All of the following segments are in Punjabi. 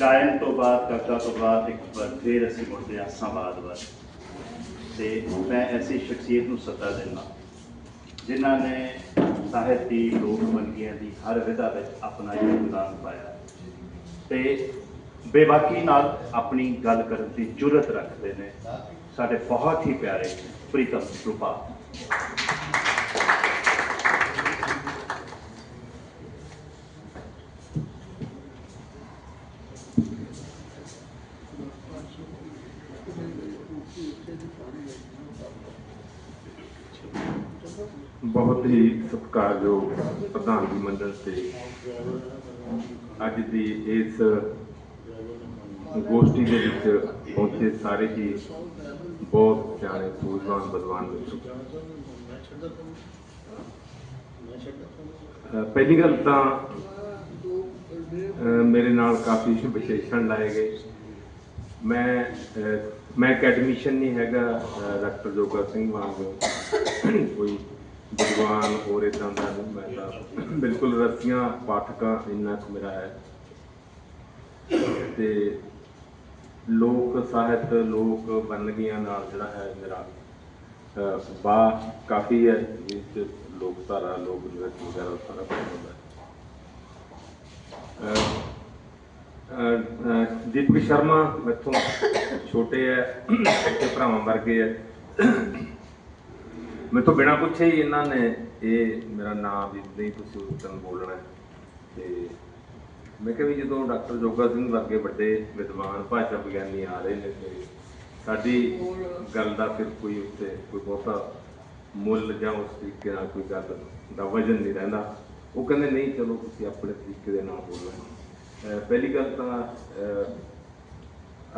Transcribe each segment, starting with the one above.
ਗਾਇਨ ਤੋਂ ਬਾਅਦ ਕਵਿਤਾ ਤੋਂ ਬਾਅਦ ਇੱਕ ਵਾਰ ਫੇਰ ਅਸੀਂ ਮੁੜਦੇ ਹਾਂ ਸੰਵਾਦ ਵੱਲ। ਤੇ ਮੈਂ ਐਸੀ ਸ਼ਖਸੀਅਤ ਨੂੰ ਸੱਦਾ ਦਿੰਦਾ ਜਿਨ੍ਹਾਂ ਨੇ ਸਾਹਿਤ ਦੀ ਲੋਕ ਵੰਨਗੀਆਂ ਦੀ ਹਰ ਵਿਧਾ ਵਿੱਚ ਆਪਣਾ ਯੋਗਦਾਨ ਪਾਇਆ ਤੇ ਬੇਬਾਕੀ ਨਾਲ ਆਪਣੀ ਗੱਲ ਕਰਨ ਦੀ ਜੁਰਤ ਰੱਖਦੇ ਨੇ। ਸਾਡੇ ਬਹੁਤ ਹੀ ਪਿਆਰੇ ਪ੍ਰੀਤਮ ਰੂਪਾ ਬਹੁਤ ਹੀ ਸਤਿਕਾਰਯੋਗ ਪ੍ਰਧਾਨ ਜੀ ਮੰਡਲ ਤੇ ਅੱਜ ਦੀ ਇਸ ਗੋਸ਼ਟੀ ਦੇ ਵਿੱਚ ਪਹੁੰਚੇ ਸਾਰੇ ਹੀ ਬਹੁਤ ਪਿਆਰੇ, ਸੂਝਵਾਨ, ਬਲਵਾਨ ਮਿੱਤਰ। ਪਹਿਲੀ ਗੱਲ ਤਾਂ ਮੇਰੇ ਨਾਲ ਕਾਫੀ ਵਿਸ਼ੇਸ਼ਣ ਲਾਏ ਗਏ। ਮੈਂ ਮੈਂ ਅਕੈਡਮਿਸ਼ਨ ਨਹੀਂ ਹੈਗਾ ਡਾਕਟਰ ਜੋਗਾ ਸਿੰਘ ਵਾਂਗ ਕੋਈ ਵਿਦਵਾਨ ਹੋਰ ਇਦਾਂ ਦਾ ਨਹੀਂ ਮੈਂ ਤਾਂ ਬਿਲਕੁਲ ਰਸੀਆਂ ਪਾਠਕਾਂ ਇੰਨਾ ਕੁ ਮੇਰਾ ਹੈ। ਤੇ ਲੋਕ ਸਾਹਿਤ ਲੋਕ ਵੰਨਗੀਆਂ ਨਾਲ ਜਿਹੜਾ ਹੈ ਮੇਰਾ ਅਹ, ਵਾਹ ਕਾਫੀ ਹੈ ਜਿਸ 'ਚ ਲੋਕਧਾਰਾ ਲੋਕ ਨ੍ਰਿਤ ਵਗੈਰਾ ਸਾਰਾ ਕੁਝ ਹੁੰਦਾ ਹੈ। ਅਹ, ਅਹ, ਦੀਪਕ ਸ਼ਰਮਾ ਮੈਥੋਂ ਛੋਟੇ ਹੈ ਤੇ ਭਰਾਵਾਂ ਵਰਗੇ ਹੈ। ਮੈਥੋਂ ਬਿਨਾ ਪੁੱਛੇ ਹੀ ਇਹਨਾਂ ਨੇ ਇਹ ਮੇਰਾ ਨਾਮ ਵੀ ਨਹੀਂ ਤੁਸੀਂ ਉਸ ਦਿਨ ਬੋਲਣਾ ਹੈ। ਤੇ ਮੈਂ ਕਿਹਾ ਵੀ ਜਦੋਂ ਡਾਕਟਰ ਜੋਗਾ ਸਿੰਘ ਵਰਗੇ ਵੱਡੇ ਵਿਦਵਾਨ ਭਾਸ਼ਾ ਵਿਗਿਆਨੀ ਆ ਰਹੇ ਨੇ ਤੇ ਸਾਡੀ ਗੱਲ ਦਾ ਫਿਰ ਕੋਈ ਉੱਤੇ ਕੋਈ ਬਹੁਤਾ ਮੁੱਲ ਜਾਂ ਉਸ ਤਰੀਕੇ ਨਾਲ ਕੋਈ ਗੱਲ ਦਾ ਵਜਨ ਨਹੀਂ ਰਹਿੰਦਾ ਉਹ ਕਹਿੰਦੇ, ਨਹੀਂ, ਚਲੋ, ਤੁਸੀਂ ਆਪਣੇ ਤਰੀਕੇ ਦੇ ਨਾਲ ਬੋਲਣਾ ਅਹ ਪਹਿਲੀ ਗੱਲ ਤਾਂ, ਅਹ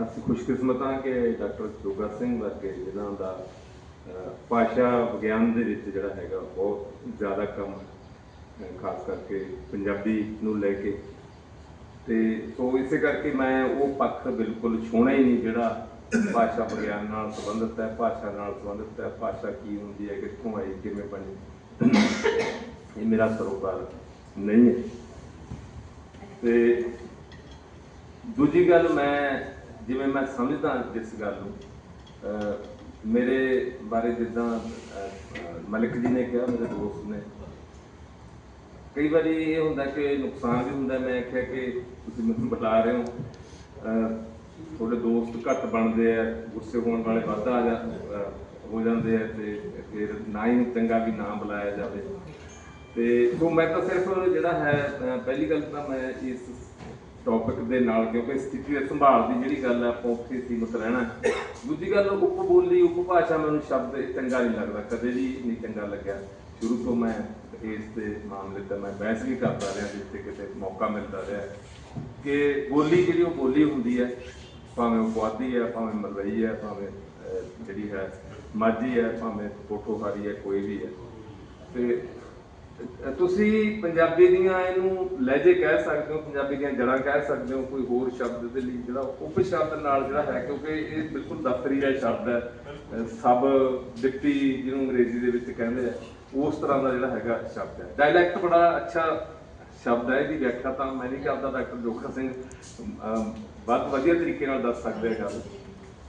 ਅਸੀਂ ਖੁਸ਼ਕਿਸਮਤ ਹਾਂ ਕਿ ਡਾਕਟਰ ਜੋਗਾ ਸਿੰਘ ਵਰਗੇ ਜਿਨ੍ਹਾਂ ਦਾ ਭਾਸ਼ਾ ਵਿਗਿਆਨ ਦੇ ਵਿੱਚ ਜਿਹੜਾ ਹੈਗਾ, ਬਹੁਤ ਜ਼ਿਆਦਾ ਕੰਮ ਖਾਸ ਕਰਕੇ ਪੰਜਾਬੀ ਨੂੰ ਲੈ ਕੇ। ਤੇ ਸੋ ਇਸੇ ਕਰਕੇ ਮੈਂ ਉਹ ਪੱਖ ਬਿਲਕੁਲ ਛੋਣਾ ਹੀ ਨਹੀਂ, ਜਿਹੜਾ ਭਾਸ਼ਾ ਵਿਗਿਆਨ ਨਾਲ ਸੰਬੰਧਿਤ ਹੈ, ਭਾਸ਼ਾ ਨਾਲ ਸੰਬੰਧਿਤ ਹੈ, ਭਾਸ਼ਾ ਕੀ ਹੁੰਦੀ ਹੈ, ਕਿੱਥੋਂ ਆਈ, ਕਿਵੇਂ ਬਣੀ। ਇਹ ਮੇਰਾ ਸਰੋਕਾਰ ਨਹੀਂ ਹੈ। ਤੇ ਦੂਜੀ ਗੱਲ ਮੈਂ, ਜਿਵੇਂ ਮੈਂ ਸਮਝਦਾ ਜਿਸ ਗੱਲ ਨੂੰ ਮੇਰੇ ਬਾਰੇ ਜਿੱਦਾਂ ਮਲਿਕ ਜੀ ਨੇ ਕਿਹਾ, ਮੇਰੇ ਦੋਸਤ ਨੇ। ਕਈ ਵਾਰੀ ਇਹ ਹੁੰਦਾ ਕਿ ਨੁਕਸਾਨ ਵੀ ਹੁੰਦਾ, ਮੈਂ ਆਖਿਆ ਕਿ ਤੁਸੀਂ ਮੈਨੂੰ ਬੁਲਾ ਰਹੇ ਹੋ। ਤੁਹਾਡੇ ਦੋਸਤ ਘੱਟ ਬਣਦੇ ਆ, ਗੁੱਸੇ ਹੋਣ ਵਾਲੇ ਵੱਧ ਆ ਜਾ ਹੋ ਜਾਂਦੇ ਆ ਤੇ ਫਿਰ ਨਾ ਹੀ ਚੰਗਾ ਵੀ ਨਾ ਬੁਲਾਇਆ ਜਾਵੇ। ਤੇ, ਸੋ ਮੈਂ ਤਾਂ ਸਿਰਫ ਜਿਹੜਾ ਹੈ ਪਹਿਲੀ ਗੱਲ ਤਾਂ ਮੈਂ ਇਸ ਟੌਪਿਕ ਦੇ ਨਾਲ, ਕਿਉਂਕਿ ਸਥਿਤੀ ਦੇ ਸੰਭਾਲ ਦੀ ਜਿਹੜੀ ਗੱਲ ਹੈ, ਆਪਾਂ ਉੱਥੇ ਸੀਮਤ ਰਹਿਣਾ ਦੂਜੀ ਗੱਲ, ਉਪ ਬੋਲੀ, ਉਪ ਮੈਨੂੰ ਸ਼ਬਦ ਚੰਗਾ ਨਹੀਂ ਲੱਗਦਾ, ਕਦੇ ਵੀ ਨਹੀਂ ਚੰਗਾ ਲੱਗਿਆ। ਸ਼ੁਰੂ ਤੋਂ ਮੈਂ ਇਸ ਦੇ ਮਾਮਲੇ ਤੇ ਮੈਂ ਬਹਿਸ ਵੀ ਕਰਦਾ ਰਿਹਾ, ਜਿੱਥੇ ਕਿਤੇ ਮੌਕਾ ਮਿਲਦਾ ਰਿਹਾ। ਕਿ ਬੋਲੀ ਜਿਹੜੀ, ਉਹ ਬੋਲੀ ਹੁੰਦੀ ਹੈ, ਭਾਵੇਂ ਉਹ ਪੁਆਧੀ ਹੈ, ਭਾਵੇਂ ਮਲਵਈ ਹੈ, ਭਾਵੇਂ ਜਿਹੜੀ ਹੈ, ਮਾਝੀ ਹੈ, ਭਾਵੇਂ ਪੋਠੋਹਾਰੀ ਹੈ, ਕੋਈ ਵੀ ਹੈ। ਤੇ ਤੁਸੀਂ ਪੰਜਾਬੀ ਦੀਆਂ ਇਹਨੂੰ ਲਹਿਜੇ ਕਹਿ ਸਕਦੇ ਹੋ ਪੰਜਾਬੀ ਦੀਆਂ ਜੜ੍ਹਾਂ ਕਹਿ ਸਕਦੇ ਹੋ ਕੋਈ ਹੋਰ ਸ਼ਬਦ ਦੇ ਲਈ ਜਿਹੜਾ ਉਪ ਸ਼ਬਦ ਨਾਲ ਜਿਹੜਾ ਹੈ ਕਿਉਂਕਿ ਇਹ ਬਿਲਕੁਲ ਦਫ਼ਤਰੀ ਦਾ ਸ਼ਬਦ ਹੈ। ਅਹ ਸਬ ਡਿਪਟੀ ਜਿਹਨੂੰ ਅੰਗਰੇਜ਼ੀ ਦੇ ਵਿੱਚ ਕਹਿੰਦੇ ਆ ਉਸ ਤਰ੍ਹਾਂ ਦਾ ਜਿਹੜਾ ਹੈਗਾ ਸ਼ਬਦ ਹੈ। ਡਾਇਲੈਕਟ ਬੜਾ ਅੱਛਾ ਸ਼ਬਦ ਹੈ ਇਹਦੀ ਵਿਆਖਿਆ ਤਾਂ ਮੈਂ ਨਹੀਂ ਕਰਦਾ ਡਾਕਟਰ ਜੋਖਾ ਸਿੰਘ ਅਮ, ਬਹੁਤ ਵਧੀਆ ਤਰੀਕੇ ਨਾਲ ਦੱਸ ਸਕਦੇ ਆ ਗੱਲ।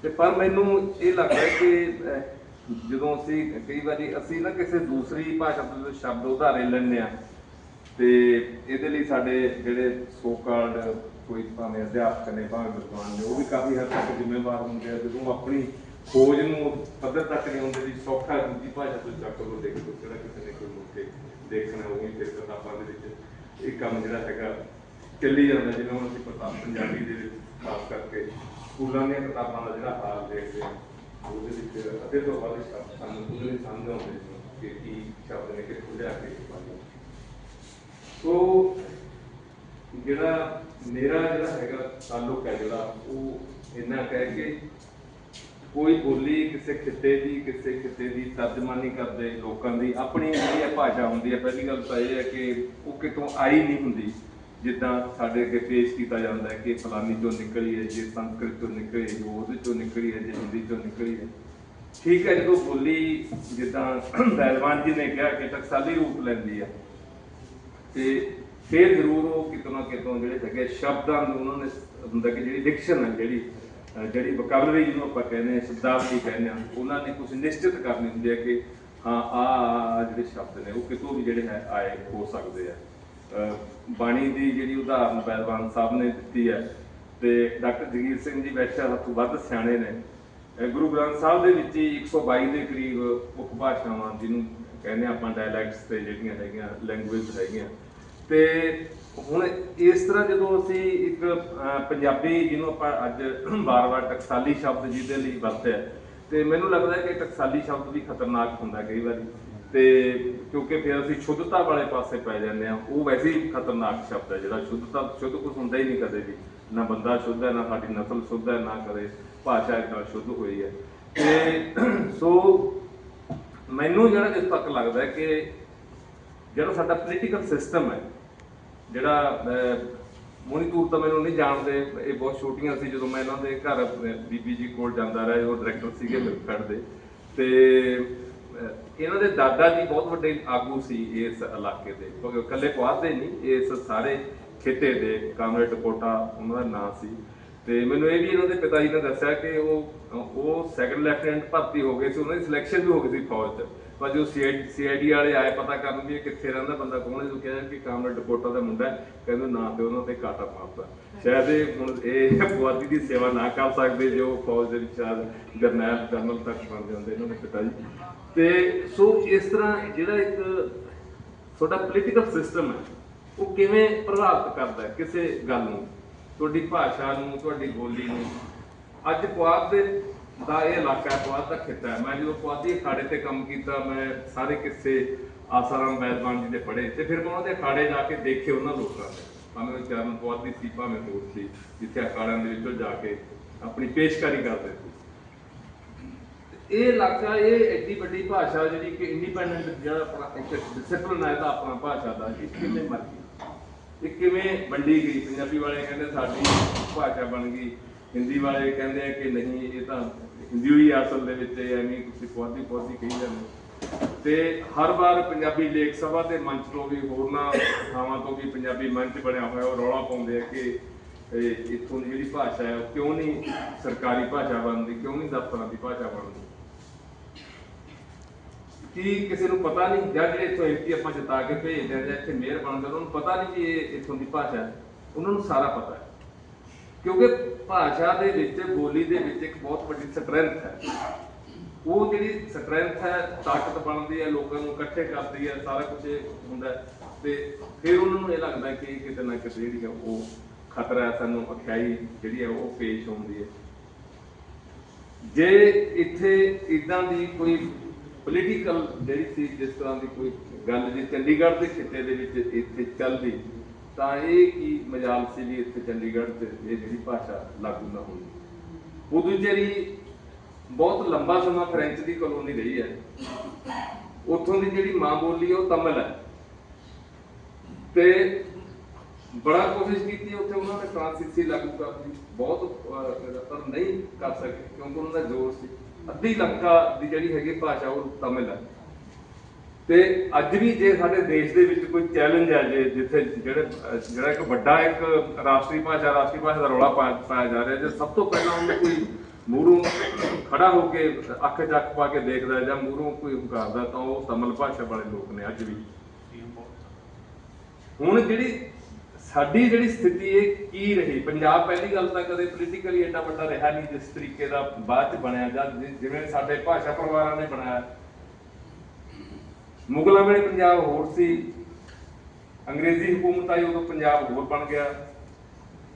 ਤੇ ਪਰ ਮੈਨੂੰ ਇਹ ਲੱਗਦਾ ਕਿ ਜਦੋਂ ਅਸੀਂ ਕਈ ਵਾਰੀ ਅਸੀਂ ਨਾ ਕਿਸੇ ਦੂਸਰੀ ਭਾਸ਼ਾ ਤੋਂ ਸ਼ਬਦ ਉਧਾਰੇ ਲੈਂਦੇ ਆ ਤੇ ਇਹਦੇ ਲਈ ਸਾਡੇ ਜਿਹੜੇ ਸੋ ਕਾਲਡ ਕੋਈ ਭਾਵੇਂ ਅਧਿਆਪਕ ਨੇ ਭਾਵੇਂ ਵਿਦਵਾਨ ਨੇ, ਉਹ ਵੀ ਕਾਫੀ ਹੱਦ ਤੱਕ ਜ਼ਿੰਮੇਵਾਰ ਹੁੰਦੇ ਆ, ਜਦੋਂ ਆਪਣੀ ਖੋਜ ਨੂੰ ਪੱਧਰ ਤੱਕ ਨਹੀਂ ਹੁੰਦੇ ਵੀ ਸੌਖਾ ਦੂਜੀ ਭਾਸ਼ਾ ਤੋਂ ਚੱਕ ਲੋ ਦੇਖ ਲੋ ਜਿਹੜਾ ਕਿਸੇ ਨੇ ਕੋਈ ਮੁੱਕੇ ਦੇਖਣਾ, ਉਹ ਵੀ ਫਿਰ ਕਿਤਾਬਾਂ ਦੇ ਵਿੱਚ ਇਹ ਕੰਮ ਜਿਹੜਾ ਹੈਗਾ ਚੱਲੀ ਜਾਂਦਾ, ਜਿਵੇਂ ਹੁਣ ਅਸੀਂ ਪਤਾ ਪੰਜਾਬੀ ਦੇ ਵਿੱਚ, ਖਾਸ ਕਰਕੇ ਸਕੂਲਾਂ ਦੀਆਂ ਕਿਤਾਬਾਂ ਦਾ ਜਿਹੜਾ ਹਾਲ ਦੇਖਦੇ ਹਾਂ। ਉਹਦੇ ਵਿੱਚ ਅੱਧੇ ਤੋਂ ਵੱਧ ਸ਼ਬਦ ਸਾਨੂੰ ਖੁਦ ਨਹੀਂ ਸਮਝ ਆਉਂਦੇ ਕਿ ਕੀ ਸ਼ਬਦ ਨੇ ਕਿੱਥੋਂ ਲਿਆ ਕੇ ਪਾਏ ਸੋ ਜਿਹੜਾ ਮੇਰਾ ਜਿਹੜਾ ਹੈਗਾ ਤਾਲੁਕ ਹੈ ਜਿਹੜਾ ਉਹ ਇੰਨਾ ਕਹਿ ਕੇ ਕੋਈ ਬੋਲੀ ਕਿਸੇ ਖਿੱਤੇ ਦੀ ਕਿਸੇ ਖਿੱਤੇ ਦੀ ਤਰਜਮਾਨੀ ਕਰਦੇ ਲੋਕਾਂ ਦੀ ਆਪਣੀ ਜਿਹੜੀ ਭਾਸ਼ਾ ਹੁੰਦੀ ਹੈ ਪਹਿਲੀ ਗੱਲ ਤਾਂ ਇਹ ਹੈ ਕਿ ਉਹ ਕਿਤੋਂ ਆਈ ਨਹੀਂ ਹੁੰਦੀ ਜਿੱਦਾਂ ਸਾਡੇ ਅੱਗੇ ਪੇਸ਼ ਕੀਤਾ ਜਾਂਦਾ ਹੈ ਕਿ ਫਲਾਨੀ ਚੋਂ ਨਿਕਲੀ ਹੈ, ਜੇ ਸੰਸਕ੍ਰਿਤ ਚੋਂ ਨਿਕਲੀ ਹੈ ਜੇ ਉਹਦੇ ਚੋਂ ਨਿਕਲੀ ਹੈ, ਜੇ ਹਿੰਦੀ ਚੋਂ ਨਿਕਲੀ ਹੈ। ਠੀਕ ਹੈ, ਜਦੋਂ ਬੋਲੀ ਜਿੱਦਾਂ ਪਹਿਲਵਾਨ ਜੀ ਨੇ ਕਿਹਾ ਕਿ ਟਕਸਾਲੀ ਰੂਪ ਲੈਂਦੀ ਹੈ, ਤੇ ਫਿਰ ਜ਼ਰੂਰ ਉਹ ਕਿਤੋਂ ਨਾ ਕਿਤੋਂ ਜਿਹੜੇ ਹੈਗੇ ਸ਼ਬਦਾਂ ਨੂੰ ਉਹਨਾਂ ਨੇ ਹੁੰਦਾ ਕਿ ਜਿਹੜੀ ਡਿਕਸ਼ਨ ਹੈ, ਜਿਹੜੀ ਜਿਹੜੀ ਵੋਕੈਬਲਰੀ ਜਿਹਨੂੰ ਆਪਾਂ ਕਹਿੰਦੇ ਹਾਂ, ਸ਼ਬਦਾਵਲੀ ਕਹਿੰਦੇ ਹਾਂ, ਉਹਨਾਂ ਨੇ ਕੁਝ ਨਿਸ਼ਚਿਤ ਕਰਨੀ ਹੁੰਦੀ ਹੈ ਕਿ ਹਾਂ ਆ ਜਿਹੜੇ ਸ਼ਬਦ ਨੇ, ਉਹ ਕਿਤੋਂ ਵੀ ਜਿਹੜੇ ਹੈ, ਆਏ, ਹੋ ਸਕਦੇ ਆ। ਬਾਣੀ ਦੀ ਜਿਹੜੀ ਉਦਾਹਰਨ ਪਹਿਲਵਾਨ ਸਾਹਿਬ ਨੇ ਦਿੱਤੀ ਹੈ ਤੇ ਡਾਕਟਰ ਜਗੀਰ ਸਿੰਘ ਜੀ ਵੈਸੇ ਤੋਂ ਵੱਧ ਸਿਆਣੇ ਨੇ। ਗੁਰੂ ਗ੍ਰੰਥ ਸਾਹਿਬ ਦੇ ਵਿੱਚ ਹੀ 122 ਦੇ ਕਰੀਬ ਉਪਭਾਸ਼ਾਵਾਂ ਜਿਹਨੂੰ ਕਹਿੰਦੇ ਹਾਂ ਆਪਾਂ ਡਾਇਲੈਕਟਸ ਤੇ ਜਿਹੜੀਆਂ ਹੈਗੀਆਂ ਲੈਂਗੁਏਜ ਹੈਗੀਆਂ। ਤੇ ਹੁਣ ਇਸ ਤਰ੍ਹਾਂ ਜਦੋਂ ਅਸੀਂ ਇੱਕ ਪੰਜਾਬੀ ਜਿਹਨੂੰ ਆਪਾਂ ਅੱਜ ਬਾਰ-ਬਾਰ ਟਕਸਾਲੀ ਸ਼ਬਦ ਜਿਹਦੇ ਲਈ ਵਰਤਿਆ, ਤੇ ਮੈਨੂੰ ਲੱਗਦਾ ਕਿ ਟਕਸਾਲੀ ਸ਼ਬਦ ਵੀ ਖਤਰਨਾਕ ਹੁੰਦਾ ਕਈ ਵਾਰੀ। ਤੇ ਕਿਉਂਕਿ ਫਿਰ ਅਸੀਂ ਸ਼ੁੱਧਤਾ ਵਾਲੇ ਪਾਸੇ ਪੈ ਜਾਂਦੇ ਆ ਉਹ ਵੈਸੇ ਹੀ ਖਤਰਨਾਕ ਸ਼ਬਦ ਹੈ, ਜਿਹੜਾ ਸ਼ੁੱਧਤਾ, ਸ਼ੁੱਧ ਕੁਝ ਹੁੰਦਾ ਹੀ ਨਹੀਂ ਕਦੇ ਵੀ। ਨਾ ਬੰਦਾ ਸ਼ੁੱਧ ਹੈ, ਨਾ ਸਾਡੀ ਨਸਲ ਸ਼ੁੱਧ ਹੈ, ਨਾ ਕਦੇ ਭਾਸ਼ਾ ਇਸ ਨਾਲ ਸ਼ੁੱਧ ਹੋਈ ਹੈ। ਤੇ ਸੋ ਮੈਨੂੰ ਜਿਹੜਾ ਇਸ ਤੱਕ ਲੱਗਦਾ ਹੈ ਕਿ ਜਿਹੜਾ ਸਾਡਾ ਪੋਲੀਟੀਕਲ ਸਿਸਟਮ ਹੈ, ਜਿਹੜਾ ਮੋਨੀਟੂਰ ਤਾਂ ਮੈਨੂੰ ਨਹੀਂ ਜਾਣਦੇ। ਇਹ ਬਹੁਤ ਛੋਟੀਆਂ ਸੀ ਜਦੋਂ ਮੈਂ ਇਹਨਾਂ ਦੇ ਘਰ ਬੀਬੀ ਜੀ ਕੋਲ ਜਾਂਦਾ ਰਿਹਾ ਉਹ ਡਾਇਰੈਕਟਰ ਸੀਗੇ ਮਿਲਕੜ ਦੇ। ਤੇ ਇਹਨਾਂ ਦੇ ਦਾਦਾ ਜੀ ਬਹੁਤ ਵੱਡੇ ਆਗੂ ਸੀ ਇਸ ਇਲਾਕੇ ਦੇ ਇਕੱਲੇ ਪੁਆਧ ਦੇ ਨਹੀਂ, ਇਸ ਸਾਰੇ ਖਿੱਤੇ ਦੇ ਕਾਮਰੇਡ ਕੋਟਾ ਉਹਨਾਂ ਦਾ ਨਾਂ ਸੀ। ਤੇ ਮੈਨੂੰ ਇਹ ਵੀ ਇਹਨਾਂ ਦੇ ਪਿਤਾ ਜੀ ਨੇ ਦੱਸਿਆ ਕਿ ਉਹ ਉਹ ਸੈਕੰਡ ਲੈਫਟੀਨੈਂਟ ਭਰਤੀ ਹੋ ਗਏ ਸੀ, ਉਹਨਾਂ ਦੀ ਸਿਲੈਕਸ਼ਨ ਵੀ ਹੋ ਗਈ ਸੀ ਫੌਜ 'ਚ। ਪਰ ਜੋ ਸੀਆਈਡੀ ਵਾਲੇ ਆਏ, ਪਤਾ ਕਰਨ ਵੀ ਇਹ ਕਿੱਥੇ ਰਹਿੰਦਾ ਬੰਦਾ, ਕੌਣ ਹੈ ਜੋ ਕਿਹਾ ਕਿ ਕਾਮਰੇਡ ਕੋਟਾ ਦਾ ਮੁੰਡਾ ਕਹਿੰਦੇ ਨਾ ਤੇ ਉਹਨਾਂ ਤੇ ਕਾਟਾ ਮਾਰਦਾ ਸ਼ਾਇਦ ਇਹ ਹੁਣ ਇਹ ਪੁਆਧੀ ਦੀ ਸੇਵਾ ਨਾ ਕਰ ਸਕਦੇ, ਜੋ ਫੌਜ ਦੇ ਵਿੱਚ ਜਰਨੈਲ ਜਨਰਲ ਤੱਕ ਬਣ ਜਾਂਦੇ ਇਹਨਾਂ ਦੇ ਪਿਤਾ ਜੀ। ਤੇ ਸੋ ਇਸ ਤਰ੍ਹਾਂ ਜਿਹੜਾ ਇੱਕ ਤੁਹਾਡਾ ਪੋਲੀਟੀਕਲ ਸਿਸਟਮ ਹੈ, ਉਹ ਕਿਵੇਂ ਪ੍ਰਭਾਵਿਤ ਕਰਦਾ ਹੈ ਕਿਸੇ ਗੱਲ ਨੂੰ? ਤੁਹਾਡੀ ਭਾਸ਼ਾ ਨੂੰ, ਤੁਹਾਡੀ ਬੋਲੀ ਨੂੰ? ਅੱਜ ਪੁਆਧ ਦੇ ਦਾ ਇਹ ਇਲਾਕਾ ਹੈ, ਪੁਆਧ ਦਾ ਖਿੱਤਾ ਹੈ। ਮੈਂ ਜਦੋਂ ਪੁਆਧੀ ਅਖਾੜੇ ਤੇ ਕੰਮ ਕੀਤਾ, ਮੈਂ ਸਾਰੇ ਕਿੱਸੇ ਆਸਾਰਾਮ ਵੈਦਵਾਨ ਜੀ ਦੇ ਪੜ੍ਹੇ। ਤੇ ਫਿਰ ਮੈਂ ਉਹਨਾਂ ਦੇ ਅਖਾੜੇ ਜਾ ਕੇ ਦੇਖੇ ਉਹਨਾਂ ਲੋਕਾਂ ਦੇ। ਭਾਵੇਂ ਚਰਨ ਪੁਆਧੀ ਸੀ, ਭਾਵੇਂ ਹੋਰ ਸੀ, ਜਿੱਥੇ ਅਖਾੜਿਆਂ ਦੇ ਵਿੱਚੋਂ ਜਾ ਕੇ ਆਪਣੀ ਪੇਸ਼ਕਾਰੀ ਕਰਦੇ ਸੀ। ਇਹ ਇਲਾਕਾ, ਇਹ ਐਡੀ ਵੱਡੀ ਭਾਸ਼ਾ ਜਿਹੜੀ ਕਿ ਇੰਡੀਪੈਂਡੈਂਟ ਜਿਹੜਾ ਆਪਣਾ ਇੱਕ ਡਿਸਪਲਿਨ ਹੈ ਇਹਦਾ ਆਪਣਾ ਭਾਸ਼ਾ ਦਾ ਇਹ ਕਿਵੇਂ ਮਰ ਗਈ? ਇਹ ਕਿਵੇਂ ਵੰਡੀ ਗਈ? ਪੰਜਾਬੀ ਵਾਲੇ ਕਹਿੰਦੇ ਸਾਡੀ ਭਾਸ਼ਾ ਬਣ ਗਈ, ਹਿੰਦੀ ਵਾਲੇ ਕਹਿੰਦੇ ਕਿ ਨਹੀਂ, ਇਹ ਤਾਂ ਹਿੰਦੀ ਹੋਈ ਅਸਲ ਦੇ ਵਿੱਚ ਇਹ ਐਵੇਂ ਤੁਸੀਂ ਪੌਦੀ ਪੌਦੀ ਕਹੀ ਜਾਂਦੇ ਤੇ ਹਰ ਵਾਰ ਪੰਜਾਬੀ ਲੇਖ ਸਭਾ ਦੇ ਮੰਚ ਤੋਂ ਵੀ ਹੋਰਨਾਂ ਥਾਵਾਂ ਤੋਂ ਵੀ ਪੰਜਾਬੀ ਮੰਚ ਬਣਿਆ ਹੋਇਆ, ਉਹ ਰੌਲਾ ਪਾਉਂਦੇ ਆ ਕਿ ਇੱਥੋਂ ਦੀ ਜਿਹੜੀ ਭਾਸ਼ਾ ਹੈ, ਉਹ ਕਿਉਂ ਨਹੀਂ ਸਰਕਾਰੀ ਭਾਸ਼ਾ ਬਣਦੀ, ਕਿਉਂ ਨਹੀਂ ਦਫ਼ਤਰਾਂ ਦੀ ਭਾਸ਼ਾ ਬਣਦੀ? ਕੀ ਕਿਸੇ ਨੂੰ ਪਤਾ ਨਹੀਂ? ਜਾਂ ਜਿਹੜੇ ਇੱਥੋਂ ਐਮਪੀ ਆਪਾਂ ਜਿਤਾ ਕੇ ਭੇਜਦੇ ਆ ਜਾਂ ਇੱਥੇ ਮੇਅਰ ਬਣਦੇ ਉਹਨਾਂ ਨੂੰ ਪਤਾ ਨਹੀਂ ਕਿ ਇਹ ਇੱਥੋਂ ਦੀ ਭਾਸ਼ਾ ਹੈ। ਉਹਨਾਂ ਨੂੰ ਸਾਰਾ ਪਤਾ ਹੈ। ਕਿਉਂਕਿ ਭਾਸ਼ਾ ਦੇ ਵਿੱਚ, ਬੋਲੀ ਦੇ ਵਿੱਚ ਇੱਕ ਬਹੁਤ ਵੱਡੀ ਸਟਰੈਂਥ ਹੈ। ਉਹ ਜਿਹੜੀ ਸਟਰੈਂਥ ਹੈ, ਤਾਕਤ ਬਣਦੀ ਹੈ, ਲੋਕਾਂ ਨੂੰ ਇਕੱਠੇ ਕਰਦੀ ਹੈ, ਸਾਰਾ ਕੁਝ ਹੁੰਦਾ ਹੈ। ਤੇ ਫਿਰ ਉਹਨਾਂ ਨੂੰ ਇਹ ਲੱਗਦਾ ਕਿ ਕਿਤੇ ਨਾ ਕਿਤੇ ਜਿਹੜੀ ਹੈ ਉਹ ਖਤਰਾ ਹੈ, ਸਾਨੂੰ ਅਖਿਆਈ ਜਿਹੜੀ ਹੈ ਉਹ ਪੇਸ਼ ਹੁੰਦੀ ਹੈ। ਜੇ ਇੱਥੇ ਇਦਾਂ ਦੀ ਕੋਈ ਪੋਲੀਟੀਕਲ ਜਿਹੜੀ ਸੀ, ਜਿਸ ਤਰ੍ਹਾਂ ਦੀ ਕੋਈ ਗੱਲ ਜੇ, ਚੰਡੀਗੜ੍ਹ ਦੇ ਖਿੱਤੇ ਦੇ ਵਿੱਚ ਇੱਥੇ ਚੱਲਦੀ ਤਾਂ ਇਹ ਕੀ ਮਜਾਲ ਸੀ ਵੀ ਇੱਥੇ ਚੰਡੀਗੜ੍ਹ 'ਚ ਇਹ ਜਿਹੜੀ ਭਾਸ਼ਾ ਲਾਗੂ ਨਾ ਹੁੰਦੀ ਪੁਦੁਚੇਰੀ ਬਹੁਤ ਲੰਬਾ ਸਮਾਂ ਫ੍ਰੈਂਚ ਦੀ ਕਲੋਨੀ ਰਹੀ ਹੈ। ਉੱਥੋਂ ਦੀ ਜਿਹੜੀ ਮਾਂ ਬੋਲੀ ਉਹ ਤਮਿਲ ਹੈ। ਤੇ ਬੜਾ ਕੋਸ਼ਿਸ਼ ਕੀਤੀ ਉੱਥੇ ਉਹਨਾਂ ਨੇ ਫ੍ਰਾਂਸੀਸੀ ਲਾਗੂ ਕਰਨ ਦੀ ਬਹੁਤ ਪਰ ਨਹੀਂ ਕਰ ਸਕੇ ਕਿਉਂਕਿ ਉਹਨਾਂ ਦਾ ਜ਼ੋਰ ਸੀ। ਅੱਧੀ ਲੰਕਾ ਦੀ ਜਿਹੜੀ ਹੈਗੀ ਭਾਸ਼ਾ ਉਹ ਤਮਿਲ ਹੈ। ਤੇ ਅੱਜ ਵੀ ਜੇ ਸਾਡੇ ਦੇਸ਼ ਦੇ ਵਿੱਚ ਕੋਈ ਚੈਲੰਜ ਹੈ ਜੇ ਜਿੱਥੇ ਜਿਹੜੇ ਜਿਹੜਾ ਇੱਕ ਵੱਡਾ ਇੱਕ ਰਾਸ਼ਟਰੀ ਭਾਸ਼ਾ ਰਾਸ਼ਟਰੀ ਭਾਸ਼ਾ ਦਾ ਰੌਲਾ ਪਾਇਆ ਜਾ ਰਿਹਾ ਜੇ ਸਭ ਤੋਂ ਪਹਿਲਾਂ ਉਹਨੂੰ ਕੋਈ ਮੂਹਰੋਂ ਖੜਾ ਹੋ ਕੇ ਅੱਖ ਚੱਕ ਪਾ ਕੇ ਦੇਖਦਾ ਜਾਂ ਮੂਹਰੋਂ ਕੋਈ ਹੁਕਾਰਦਾ ਤਾਂ ਉਹ ਤਮਿਲ ਭਾਸ਼ਾ ਵਾਲੇ ਲੋਕ ਨੇ ਅੱਜ ਵੀ। ਹੁਣ ਜਿਹੜੀ ਸਾਡੀ ਜਿਹੜੀ ਸਥਿਤੀ ਹੈ ਕੀ ਰਹੀ? ਪੰਜਾਬ ਪਹਿਲੀ ਗੱਲ ਤਾਂ ਕਦੇ ਪੋਲੀਟੀਕਲੀ ਐਡਾ ਵੱਡਾ ਰਿਹਾ ਨਹੀਂ ਜਿਸ ਤਰੀਕੇ ਦਾ ਬਾਅਦ ਚ ਬਣਿਆ ਜਿ- ਜਿਵੇਂ ਸਾਡੇ ਭਾਸ਼ਾ ਪਰਿਵਾਰਾਂ ਨੇ ਬਣਾਇਆ। ਮੁਗਲਾਂ ਵੇਲੇ ਪੰਜਾਬ ਹੋਰ ਸੀ। ਅੰਗਰੇਜ਼ੀ ਹਕੂਮਤ ਆਈ, ਉਦੋਂ ਪੰਜਾਬ ਹੋਰ ਬਣ ਗਿਆ।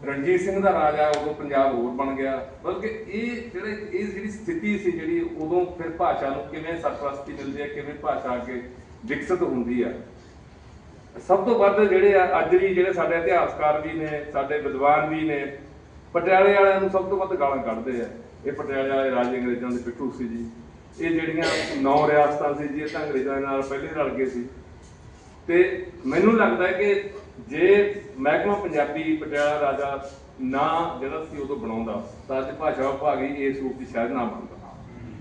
ਰਣਜੀਤ ਸਿੰਘ ਦਾ ਰਾਜ ਆਇਆ ਉਦੋਂ ਪੰਜਾਬ ਹੋਰ ਬਣ ਗਿਆ। ਬਲਕਿ ਇਹ ਜਿਹੜੇ, ਇਹ ਜਿਹੜੀ ਸਥਿਤੀ ਸੀ ਜਿਹੜੀ ਉਦੋਂ ਫਿਰ ਭਾਸ਼ਾ ਨੂੰ ਕਿਵੇਂ ਸਰਪ੍ਰਸਤੀ ਮਿਲਦੀ ਹੈ, ਕਿਵੇਂ ਭਾਸ਼ਾ ਅੱਗੇ ਵਿਕਸਿਤ ਹੁੰਦੀ ਆ। ਸਭ ਤੋਂ ਵੱਧ ਜਿਹੜੇ ਆ, ਅੱਜ ਵੀ ਜਿਹੜੇ ਸਾਡੇ ਇਤਿਹਾਸਕਾਰ ਵੀ ਨੇ, ਸਾਡੇ ਵਿਦਵਾਨ ਵੀ ਨੇ, ਪਟਿਆਲੇ ਵਾਲਿਆਂ ਨੂੰ ਸਭ ਤੋਂ ਵੱਧ ਗਾਲਾਂ ਕੱਢਦੇ ਆ। ਇਹ ਪਟਿਆਲੇ ਵਾਲੇ ਰਾਜੇ ਅੰਗਰੇਜ਼ਾਂ ਦੇ ਪਿੱਠੂ ਸੀ ਜੀ। ਇਹ ਜਿਹੜੀਆਂ ਨੌ ਰਿਆਸਤਾਂ ਸੀ, ਜੀ, ਇਹ ਤਾਂ ਅੰਗਰੇਜ਼ਾਂ ਨਾਲ ਪਹਿਲੇ ਰਲ ਗਏ ਸੀ। ਤੇ ਮੈਨੂੰ ਲੱਗਦਾ ਹੈ ਕਿ ਜੇ ਮਹਿਕਮਾ ਪੰਜਾਬੀ ਪਟਿਆਲਾ ਰਾਜਾ ਨਾ ਜਿਹੜਾ ਸੀ, ਉਦੋਂ ਬਣਾਉਂਦਾ, ਤਾਂ ਅੱਜ ਭਾਸ਼ਾ ਵਿਭਾਗ ਹੀ ਇਸ ਰੂਪ ਦੀ ਸ਼ਾਇਦ ਨਾ ਬਣਦਾ।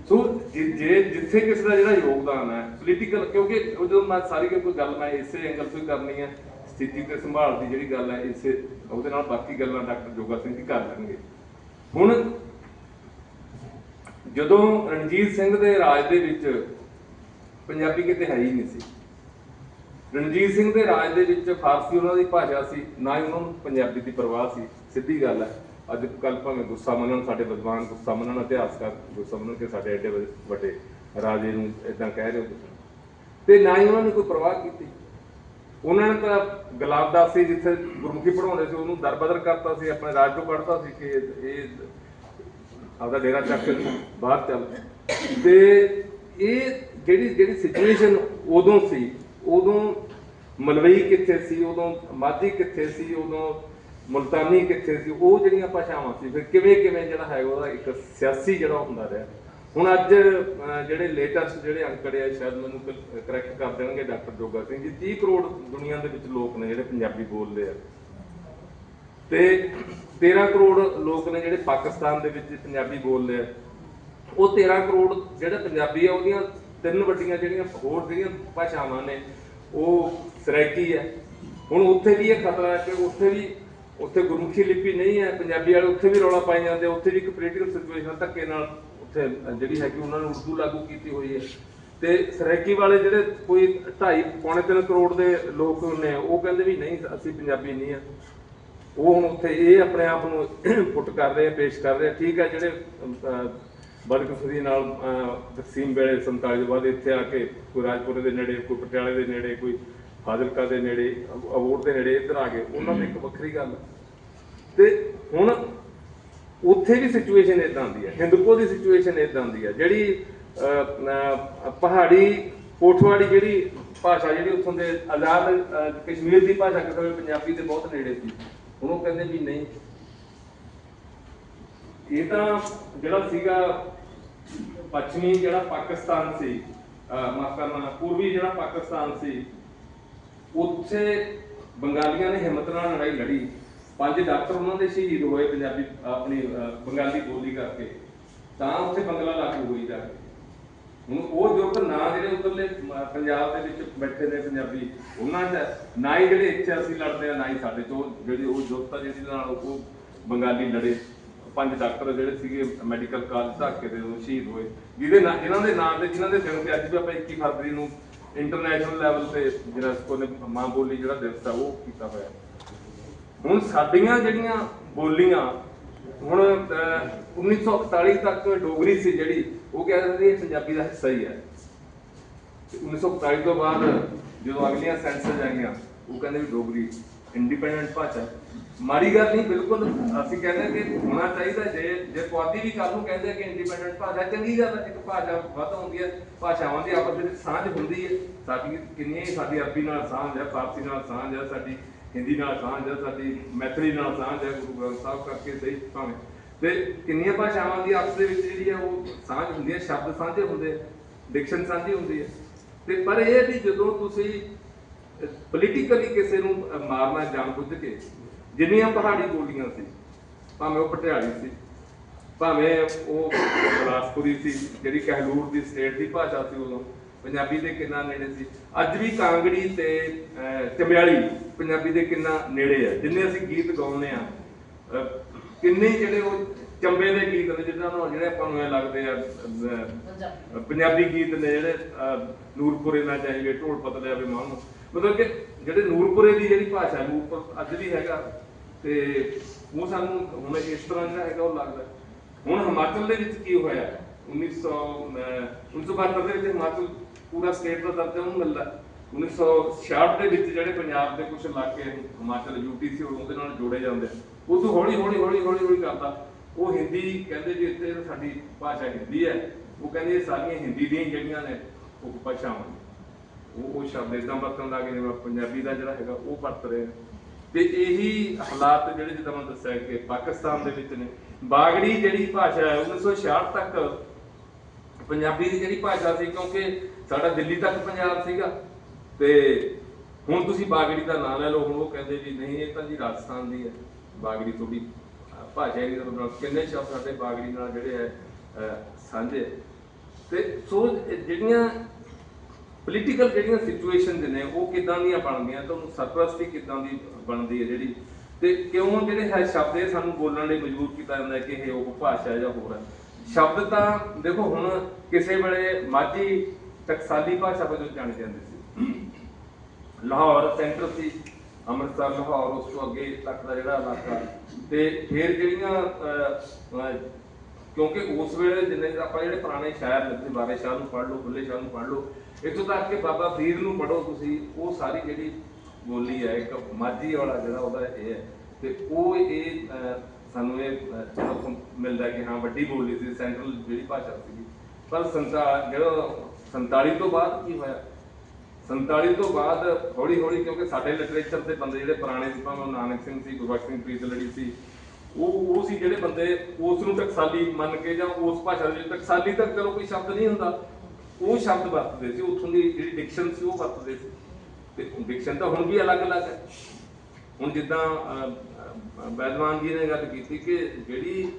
ਸੋ ਜੇ, ਜੇ- ਜਿੱਥੇ ਕਿਸੇ ਦਾ ਜਿਹੜਾ ਯੋਗਦਾਨ ਹੈ ਪੋਲੀਟੀਕਲ ਕਿਉਂਕਿ ਉਹ ਜਦੋਂ ਮੈਂ ਸਾਰੀ ਕੋਈ ਗੱਲ ਮੈਂ ਇਸੇ ਐਂਗਲ ਤੋਂ ਹੀ ਕਰਨੀ ਹੈ, ਸਥਿਤੀ ਤੇ ਸੰਭਾਲ ਦੀ ਜਿਹੜੀ ਗੱਲ ਹੈ, ਇਸੇ ਉਹਦੇ ਨਾਲ ਬਾਕੀ ਗੱਲਾਂ ਡਾਕਟਰ ਜੋਗਾ ਸਿੰਘ ਜੀ ਕਰ ਲੈਣਗੇ। ਹੁਣ ਜਦੋਂ ਰਣਜੀਤ ਸਿੰਘ ਦੇ ਰਾਜ ਦੇ ਵਿੱਚ ਪੰਜਾਬੀ ਕਿਤੇ ਹੈ ਹੀ ਨਹੀਂ ਸੀ। ਰਣਜੀਤ ਸਿੰਘ ਦੇ ਰਾਜ ਦੇ ਵਿੱਚ ਫਾਰਸੀ ਉਹਨਾਂ ਦੀ ਭਾਸ਼ਾ ਸੀ, ਨਾ ਹੀ ਉਹਨਾਂ ਨੂੰ ਪੰਜਾਬੀ ਦੀ ਪਰਵਾਹ ਸੀ। ਸਿੱਧੀ ਗੱਲ ਹੈ, ਅੱਜ ਕੱਲ ਭਾਵੇਂ ਗੁੱਸਾ ਮੰਨਣ, ਸਾਡੇ ਵਿਦਵਾਨ ਗੁੱਸਾ ਮੰਨਣ, ਇਤਿਹਾਸਕਾਰ ਗੁੱਸਾ ਮੰਨਣ ਕਿ ਸਾਡੇ ਐਡੇ ਵੱਡੇ- ਰਾਜੇ ਨੂੰ ਇਦਾਂ ਕਹਿ ਰਹੇ ਹੋ ਤੇ ਨਾ ਹੀ ਉਹਨਾਂ ਨੇ ਕੋਈ ਪਰਵਾਹ ਕੀਤੀ। ਉਹਨਾਂ ਨੇ ਤਾਂ ਗੁਲਾਬਦਾਸ ਸੀ, ਜਿੱਥੇ ਗੁਰਮੁਖੀ ਪੜਾਉਂਦੇ ਸੀ, ਉਹਨੂੰ ਦਰਬਦਰ ਕਰਤਾ ਸੀ, ਆਪਣੇ ਰਾਜ ਤੋਂ ਕੱਢਤਾ ਸੀ ਕਿ ਇਹ ਆਪਦਾ ਡੇਰਾ ਚੱਕ ਬਾਹਰ ਚੱਲ। ਤੇ ਇਹ ਜਿਹੜੀ ਜਿਹੜੀ ਸਿਚੁਏਸ਼ਨ ਉਦੋਂ ਸੀ, ਉਦੋਂ ਮਲਵਈ ਕਿੱਥੇ ਸੀ, ਉਦੋਂ ਮਾਝੀ ਕਿੱਥੇ ਸੀ, ਉਦੋਂ ਮੁਲਤਾਨੀ ਕਿੱਥੇ ਸੀ, ਉਹ ਜਿਹੜੀਆਂ ਭਾਸ਼ਾਵਾਂ ਸੀ, ਫਿਰ ਕਿਵੇਂ ਕਿਵੇਂ ਜਿਹੜਾ ਹੈ ਉਹਦਾ ਇੱਕ ਸਿਆਸੀ ਜਿਹੜਾ ਹੁੰਦਾ ਰਿਹਾ। ਹੁਣ ਅੱਜ ਜਿਹੜੇ ਲੇਟੈਸਟ ਜਿਹੜੇ ਅੰਕੜੇ ਆ, ਸ਼ਾਇਦ ਮੈਨੂੰ ਕਰੈਕਟ ਕਰ ਦੇਣਗੇ, ਡਾਕਟਰ ਜੋਗਾ ਸਿੰਘ ਜੀ 30 ਕਰੋੜ ਦੁਨੀਆ ਦੇ ਵਿੱਚ ਲੋਕ ਨੇ ਜਿਹੜੇ ਪੰਜਾਬੀ ਬੋਲਦੇ ਆ। ਤੇ 13 ਕਰੋੜ ਲੋਕ ਨੇ ਜਿਹੜੇ ਪਾਕਿਸਤਾਨ ਦੇ ਵਿੱਚ ਪੰਜਾਬੀ ਬੋਲਦੇ ਆ। ਉਹ 13 ਕਰੋੜ ਜਿਹੜੇ ਪੰਜਾਬੀ ਆ, ਉਹਦੀਆਂ ਤਿੰਨ ਵੱਡੀਆਂ ਜਿਹੜੀਆਂ ਹੋਰ ਜਿਹੜੀਆਂ ਭਾਸ਼ਾਵਾਂ ਨੇ, ਉਹ ਸਰਾਇਕੀ ਹੈ ਹੁਣ ਉੱਥੇ ਵੀ ਇਹ ਖਤਰਾ ਹੈ ਕਿ ਉੱਥੇ ਵੀ, ਉੱਥੇ ਗੁਰਮੁਖੀ ਲਿਪੀ ਨਹੀਂ ਹੈ, ਪੰਜਾਬੀ ਵਾਲੇ ਉੱਥੇ ਵੀ ਰੌਲਾ ਪਾਈ ਜਾਂਦੇ ਉੱਥੇ ਵੀ ਇੱਕ ਪੋਲੀਟੀਕਲ ਸਿਚੁਏਸ਼ਨ ਧੱਕੇ ਨਾਲ ਉੱਥੇ, ਜਿਹੜੀ ਹੈਗੀ ਉਹਨਾਂ ਨੇ ਉਰਦੂ ਲਾਗੂ ਕੀਤੀ ਹੋਈ ਹੈ। ਤੇ ਸਰੈਕੀ ਵਾਲੇ ਜਿਹੜੇ ਕੋਈ 2.5 ਪੌਣੇ 3 ਕਰੋੜ ਦੇ ਲੋਕ ਨੇ, ਉਹ ਕਹਿੰਦੇ ਵੀ ਨਹੀਂ, ਅਸੀਂ ਪੰਜਾਬੀ ਨਹੀਂ ਆ। ਉਹ ਹੁਣ ਉੱਥੇ ਇਹ ਆਪਣੇ ਆਪ ਨੂੰ ਪੁੱਟ ਕਰ ਰਹੇ ਪੇਸ਼ ਕਰ ਰਹੇ ਠੀਕ ਹੈ ਜਿਹੜੇ ਬਦਕਿਸਮਤੀ ਨਾਲ ਤਕਸੀਮ ਵੇਲੇ 47 ਤੋਂ ਬਾਅਦ ਇੱਥੇ ਆ ਕੇ ਕੋਈ ਰਾਜਪੁਰੇ ਦੇ ਨੇੜੇ ਕੋਈ ਪਟਿਆਲੇ ਦੇ ਨੇੜੇ ਕੋਈ ਫਾਜ਼ਿਲਕਾ ਦੇ ਨੇੜੇ ਅਬੋਰ ਦੇ ਨੇੜੇ ਇੱਧਰ ਆ ਗਏ। ਉਹਨਾਂ ਦੀ ਇੱਕ ਵੱਖਰੀ ਗੱਲ। ਹੈ। ਤੇ ਹੁਣ ਉੱਥੇ ਵੀ ਸਿਚੁਏਸ਼ਨ ਇਦਾਂ ਦੀ ਹੈ ਹਿੰਦੂਪੁਰ ਦੀ ਸਿਚੁਏਸ਼ਨ ਇਦਾਂ ਦੀ ਹੈ ਜਿਹੜੀ ਅਹ, ਅਹ, ਪਹਾੜੀ ਪੋਠਵਾੜੀ ਜਿਹੜੀ ਭਾਸ਼ਾ ਜਿਹੜੀ ਉੱਥੋਂ ਦੇ ਆਜ਼ਾਦ ਕਸ਼ਮੀਰ ਦੀ ਭਾਸ਼ਾ ਕਿਤੇ ਪੰਜਾਬੀ ਦੇ ਬਹੁਤ ਨੇੜੇ ਸੀ। ਹੁਣ ਉਹ ਕਹਿੰਦੇ ਵੀ ਨਹੀਂ। ਇਹ ਤਾਂ ਜਿਹੜਾ ਸੀਗਾ ਪੱਛਮੀ, ਜਿਹੜਾ ਪਾਕਿਸਤਾਨ ਸੀ ਮਾਫ਼ ਕਰਨਾ, ਪੂਰਬੀ ਜਿਹੜਾ ਪਾਕਿਸਤਾਨ ਸੀ, ਉੱਥੇ ਬੰਗਾਲੀਆਂ ਨੇ ਹਿੰਮਤ ਨਾਲ ਲੜਾਈ ਲੜੀ। ਪੰਜ ਡਾਕਟਰ ਉਹਨਾਂ ਦੇ ਸ਼ਹੀਦ ਹੋਏ ਪੰਜਾਬੀ ਆਪਣੀ ਬੰਗਾਲੀ ਬੋਲੀ ਕਰਕੇ। ਤਾਂ ਉੱਥੇ ਬੰਗਲਾ ਲਾਗੂ ਹੋਈ ਜਾ ਕੇ। ਹੁਣ ਉਹ ਜੁਰਤ ਨਾ ਜਿਹੜੇ ਉਧਰਲੇ ਪੰਜਾਬ ਦੇ ਵਿੱਚ ਬੈਠੇ ਨੇ ਪੰਜਾਬੀ ਉਹਨਾਂ ਦਾ ਨਾ ਹੀ ਜਿਹੜੇ ਇੱਥੇ ਅਸੀਂ ਲੜਦੇ ਆ ਨਾ ਹੀ ਸਾਡੇ ਤੋਂ ਜਿਹੜੀ ਉਹ ਜੁਰਤ ਆ ਜਿਹਦੇ ਨਾਲ ਉਹ ਬੰਗਾਲੀ ਲੜੇ। ਪੰਜ ਡਾਕਟਰ ਜਿਹੜੇ ਸੀਗੇ ਮੈਡੀਕਲ ਕਾਲਜ ਧਾਕੇ ਦੇ ਉਹ ਸ਼ਹੀਦ ਹੋਏ। ਜਿਹਦੇ ਨਾਲ ਇਹਨਾਂ ਦੇ ਨਾਂ ਤੇ ਜਿਨ੍ਹਾਂ ਦੇ ਦਿਨ ਤੇ ਅੱਜ ਵੀ ਆਪਾਂ 21 ਫਰਵਰੀ ਨੂੰ ਇੰਟਰਨੈਸ਼ਨਲ ਲੈਵਲ ਤੇ ਯੂਨੈਸਕੋ ਨੇ ਮਾਂ ਬੋਲੀ ਜਿਹੜਾ ਦਿਵਸ ਆ ਉਹ ਕੀਤਾ ਹੋਇਆ। ਹੁਣ ਸਾਡੀਆਂ ਜਿਹੜੀਆਂ ਬੋਲੀਆਂ ਹੁਣ ਅਹ, 1941 ਤੱਕ ਡੋਗਰੀ ਸੀ ਜਿਹੜੀ ਉਹ ਕਹਿ ਦਿੰਦੇ ਇਹ ਪੰਜਾਬੀ ਦਾ ਹਿੱਸਾ ਹੀ ਹੈ। ਤੇ 1941 ਤੋਂ ਬਾਅਦ ਜਦੋਂ ਅਗਲੀਆਂ ਸੈਂਸਸ ਆਈਆਂ, ਉਹ ਕਹਿੰਦੇ ਵੀ ਡੋਗਰੀ ਇੰਡੀਪੈਂਡੈਂਟ ਭਾਸ਼ਾ। ਮਾੜੀ ਗੱਲ ਨਹੀਂ, ਬਿਲਕੁਲ ਅਸੀਂ ਕਹਿੰਦੇ ਕਿ ਹੋਣਾ ਚਾਹੀਦਾ ਜੇ ਜੇ ਪੁਆਧੀ ਵੀ ਕੱਲ ਨੂੰ ਕਹਿੰਦੇ ਕਿ ਇੰਡੀਪੈਂਡੈਂਟ ਭਾਸ਼ਾ ਚੰਗੀ ਗੱਲ ਹੈ, ਇੱਕ ਭਾਸ਼ਾ ਵੱਧ ਹੁੰਦੀ ਹੈ, ਭਾਸ਼ਾਵਾਂ ਦੀ ਆਪਸ ਵਿੱਚ ਸਾਂਝ ਹੁੰਦੀ ਹੈ। ਸਾਡੀ ਕਿੰਨੀਆਂ ਹੀ ਸਾਡੀ ਅਰਬੀ ਨਾਲ ਸਾਂਝ ਹੈ, ਫਾਰਸੀ ਨਾਲ ਸਾਂਝ ਹੈ, ਸਾਡੀ ਹਿੰਦੀ ਨਾਲ ਸਾਂਝ ਹੈ, ਸਾਡੀ ਮੈਥਲੀ ਨਾਲ ਸਾਂਝ ਹੈ, ਗੁਰੂ ਗ੍ਰੰਥ ਸਾਹਿਬ ਕਰਕੇ ਸਹੀ ਭਾਵੇਂ ਤੇ ਕਿੰਨੀਆਂ ਭਾਸ਼ਾਵਾਂ ਦੀ ਆਪਸ ਦੇ ਵਿੱਚ ਜਿਹੜੀ ਆ ਉਹ ਸਾਂਝ ਹੁੰਦੀ ਹੈ ਸ਼ਬਦ ਸਾਂਝੇ ਹੁੰਦੇ ਆ ਡਿਕਸ਼ਨ ਸਾਂਝੀ ਹੁੰਦੀ ਹੈ ਤੇ ਪਰ ਇਹ ਹੈ ਵੀ ਜਦੋਂ ਤੁਸੀਂ ਪੋਲੀਟੀਕਲੀ ਕਿਸੇ ਨੂੰ ਮਾਰਨਾ ਜਾਣ ਬੁੱਝ ਕੇ ਜਿੰਨੀਆਂ ਪਹਾੜੀ ਬੋਲੀਆਂ ਸੀ ਭਾਵੇਂ ਉਹ ਪਟਿਆਲੀ ਸੀ ਭਾਵੇਂ ਉਹ ਬਲਾਸਪੁਰੀ ਸੀ ਜਿਹੜੀ ਕਹਿਲੂਰ ਦੀ ਸਟੇਟ ਦੀ ਭਾਸ਼ਾ ਸੀ ਉਦੋਂ ਪੰਜਾਬੀ ਦੇ ਕਿੰਨਾ ਨੇੜੇ ਸੀ ਅੱਜ ਵੀ ਕਾਂਗੜੀ ਤੇ ਅਹ, ਚਮਿਆਲੀ ਪੰਜਾਬੀ ਦੇ ਕਿੰਨਾ ਨੇੜੇ ਆ ਜਿੰਨੇ ਅਸੀਂ ਗੀਤ ਗਾਉਂਦੇ ਆ ਕਿੰਨੇ ਹੀ ਜਿਹੜੇ ਉਹ ਚੰਬੇ ਦੇ ਗੀਤ ਨੇ ਜਿਹਨਾਂ ਨੂੰ ਜਿਹੜੇ ਆਪਾਂ ਨੂੰ ਐਂ ਲੱਗਦੇ ਆ ਅਹ, ਪੰਜਾਬੀ ਗੀਤ ਨੇ ਜਿਹੜੇ ਅਹ, ਨੂਰਪੁਰੇ ਨਾ ਚਾਹੀਏ ਢੋਲ ਪਤਲੇ ਆਵੇ ਮਾਂ ਮਤਲਬ ਕਿ ਜਿਹੜੇ ਨੂਰਪੁਰੇ ਦੀ ਜਿਹੜੀ ਭਾਸ਼ਾ ਹੈ ਨੂਰਪੁਰ ਅੱਜ ਵੀ ਹੈਗਾ ਤੇ ਉਹ ਸਾਨੂੰ ਹੁਣ ਇਸ ਤਰ੍ਹਾਂ ਜਿਹੜਾ ਹੈਗਾ ਉਹ ਲੱਗਦਾ। ਹੁਣ ਹਿਮਾਚਲ ਦੇ ਵਿੱਚ ਕੀ ਹੋਇਆ? 1900 ਅਹ, 1972 ਦੇ ਵਿੱਚ ਹਿਮਾਚਲ ਪੂਰਾ ਸਟੇਟ ਦਾ ਦਰਜਾ ਉਹਨੂੰ ਮਿਲਦਾ। 1966 ਦੇ ਵਿੱਚ ਜਿਹੜੇ ਪੰਜਾਬ ਦੇ ਕੁਝ ਇਲਾਕੇ ਹਿਮਾਚਲ ਯੂਟੀ ਸੀ ਉਹਦੇ ਨਾਲ ਜੋੜੇ ਜਾਂਦੇ ਆ। ਉਹ ਤੋਂ ਹੌਲੀ ਹੌਲੀ ਹੌਲੀ ਹੌਲੀ ਹੌਲੀ ਕਰਦਾ ਉਹ ਹਿੰਦੀ ਕਹਿੰਦੇ ਜੀ ਇੱਥੇ ਸਾਡੀ ਭਾਸ਼ਾ ਹਿੰਦੀ ਹੈ। ਉਹ ਕਹਿੰਦੇ ਇਹ ਸਾਰੀਆਂ ਹਿੰਦੀ ਦੀਆਂ ਜਿਹੜੀਆਂ ਨੇ, ਉਹ ਭਾਸ਼ਾਵਾਂ ਨੇ। ਉਹ ਉਹ ਸ਼ਬਦ ਇਦਾਂ ਵਰਤਣ ਲੱਗੇ ਜਿਵੇਂ ਪੰਜਾਬੀ ਦਾ ਜਿਹੜਾ ਹੈਗਾ, ਉਹ ਵਰਤ ਰਹੇ ਨੇ। ਤੇ ਇਹੀ ਹਾਲਾਤ ਜਿਹੜੇ ਜਿੱਦਾਂ ਮੈਂ ਦੱਸਿਆ ਕਿ ਪਾਕਿਸਤਾਨ ਦੇ ਵਿੱਚ ਨੇ। ਬਾਗੜੀ ਜਿਹੜੀ ਭਾਸ਼ਾ ਹੈ 1966 ਤੱਕ ਪੰਜਾਬੀ ਦੀ ਜਿਹੜੀ ਭਾਸ਼ਾ ਸੀ, ਕਿਉਂਕਿ ਸਾਡਾ ਦਿੱਲੀ ਤੱਕ ਪੰਜਾਬ ਸੀਗਾ। ਤੇ ਹੁਣ ਤੁਸੀਂ ਬਾਗੜੀ ਦਾ ਨਾਂ ਲੈ ਲਓ, ਹੁਣ ਉਹ ਕਹਿੰਦੇ ਜੀ ਨਹੀਂ, ਇਹ ਤਾਂ ਜੀ ਰਾਜਸਥਾਨ ਦੀ ਹੈ। ਬਾਗੜੀ ਤੁਹਾਡੀ ਅਹ, ਭਾਸ਼ਾ ਦੀ ਨਾਲ ਕਿੰਨੇ ਸ਼ਬਦ ਸਾਡੇ ਬਾਗੜੀ ਨਾਲ ਜਿਹੜੇ ਹੈ ਸਾਂਝੇ। ਹੈ। ਤੇ ਸੋ ਜਿਹੜੀਆਂ ਪੋਲੀਟੀਕਲ ਜਿਹੜੀਆਂ ਸਿਚੁਏਸ਼ਨ ਨੇ ਉਹ ਕਿਦਾਂ ਦੀਆਂ ਬਣਦੀਆਂ ਤੁਹਾਨੂੰ ਸਰਪ੍ਰਸਤੀ ਕਿਦਾਂ ਦੀ ਬਣਦੀ ਹੈ ਜਿਹੜੀ? ਤੇ ਕਿਉਂ ਜਿਹੜੇ ਹੈ ਸ਼ਬਦ ਇਹ ਸਾਨੂੰ ਬੋਲਣ ਲਈ ਮਜਬੂਰ ਕੀਤਾ ਜਾਂਦਾ ਕਿ ਇਹ ਉਹ ਭਾਸ਼ਾ ਜਾਂ ਹੋਰ ਹੈ? ਸ਼ਬਦ ਤਾਂ ਦੇਖੋ ਹੁਣ ਕਿਸੇ ਵੇਲੇ ਮਾਝੀ ਟਕਸਾਲੀ ਭਾਸ਼ਾ ਵਜੋਂ ਜਾਣੇ ਜਾਂਦੇ ਸੀ। ਲਾਹੌਰ ਸੈਂਟਰ ਸੀ। ਅੰਮ੍ਰਿਤਸਰ, ਲਾਹੌਰ, ਉਸ ਤੋਂ ਅੱਗੇ ਤੱਕ ਦਾ ਜਿਹੜਾ ਇਲਾਕਾ। ਤੇ ਫਿਰ ਜਿਹੜੀਆਂ ਕਿਉਂਕਿ ਉਸ ਵੇਲੇ ਜਿੰਨੇ ਆਪਾਂ ਜਿਹੜੇ ਪੁਰਾਣੇ ਸ਼ਾਇਰ ਲਿਖਦੇ ਬਾਰੇ ਸ਼ਾਹ ਨੂੰ ਪੜ੍ਹ ਲਓ, ਬੁੱਲੇ ਸ਼ਾਹ ਨੂੰ ਪੜ੍ਹ ਲਓ, ਇੱਥੋਂ ਤੱਕ ਕਿ ਬਾਬਾ ਫਰੀਦ ਨੂੰ ਪੜ੍ਹੋ ਤੁਸੀਂ, ਉਹ ਸਾਰੀ ਜਿਹੜੀ ਬੋਲੀ ਹੈ, ਇੱਕ ਮਾਝੀ ਵਾਲਾ ਜਿਹੜਾ ਉਹਦਾ ਇਹ ਹੈ। ਤੇ ਉਹ ਇਹ ਸਾਨੂੰ ਇਹ ਚਲੋ ਮਿਲਦਾ ਕਿ ਹਾਂ, ਵੱਡੀ ਬੋਲੀ ਸੀ, ਸੈਂਟਰਲ ਜਿਹੜੀ ਭਾਸ਼ਾ ਸੀ ਪਰ ਸੰਤਾ ਜਿਹੜਾ 47 ਤੋਂ ਬਾਅਦ ਕੀ ਹੋਇਆ? 47 ਤੋਂ ਬਾਅਦ ਹੌਲੀ ਹੌਲੀ ਕਿਉਂਕਿ ਸਾਡੇ ਲਿਟਰੇਚਰ ਦੇ ਬੰਦੇ ਜਿਹੜੇ ਪੁਰਾਣੇ ਸੀ ਭਾਵੇਂ ਨਾਨਕ ਸਿੰਘ ਸੀ ਗੁਰਬਖਸ਼ ਸਿੰਘ ਪ੍ਰੀਤਲੜੀ ਸੀ ਉਹ ਉਹ ਸੀ ਜਿਹੜੇ ਬੰਦੇ ਉਸ ਨੂੰ ਟਕਸਾਲੀ ਮੰਨ ਕੇ ਜਾਂ ਉਸ ਭਾਸ਼ਾ ਦੇ ਟਕਸਾਲੀ ਤੱਕ ਚਲੋ ਕੋਈ ਸ਼ਬਦ ਨਹੀਂ ਹੁੰਦਾ। ਉਹ ਸ਼ਬਦ ਵਰਤਦੇ ਸੀ ਉੱਥੋਂ ਦੀ ਜਿਹੜੀ ਡਿਕਸ਼ਨ ਸੀ ਉਹ ਵਰਤਦੇ ਸੀ। ਤੇ ਡਿਕਸ਼ਨ ਤਾਂ ਹੁਣ ਵੀ ਅਲੱਗ-ਅਲੱਗ ਹੈ। ਹੁਣ ਜਿੱਦਾਂ ਅਹ, ਬੈਦਵਾਨ ਜੀ ਨੇ ਗੱਲ ਕੀਤੀ ਕਿ ਜਿਹੜੀ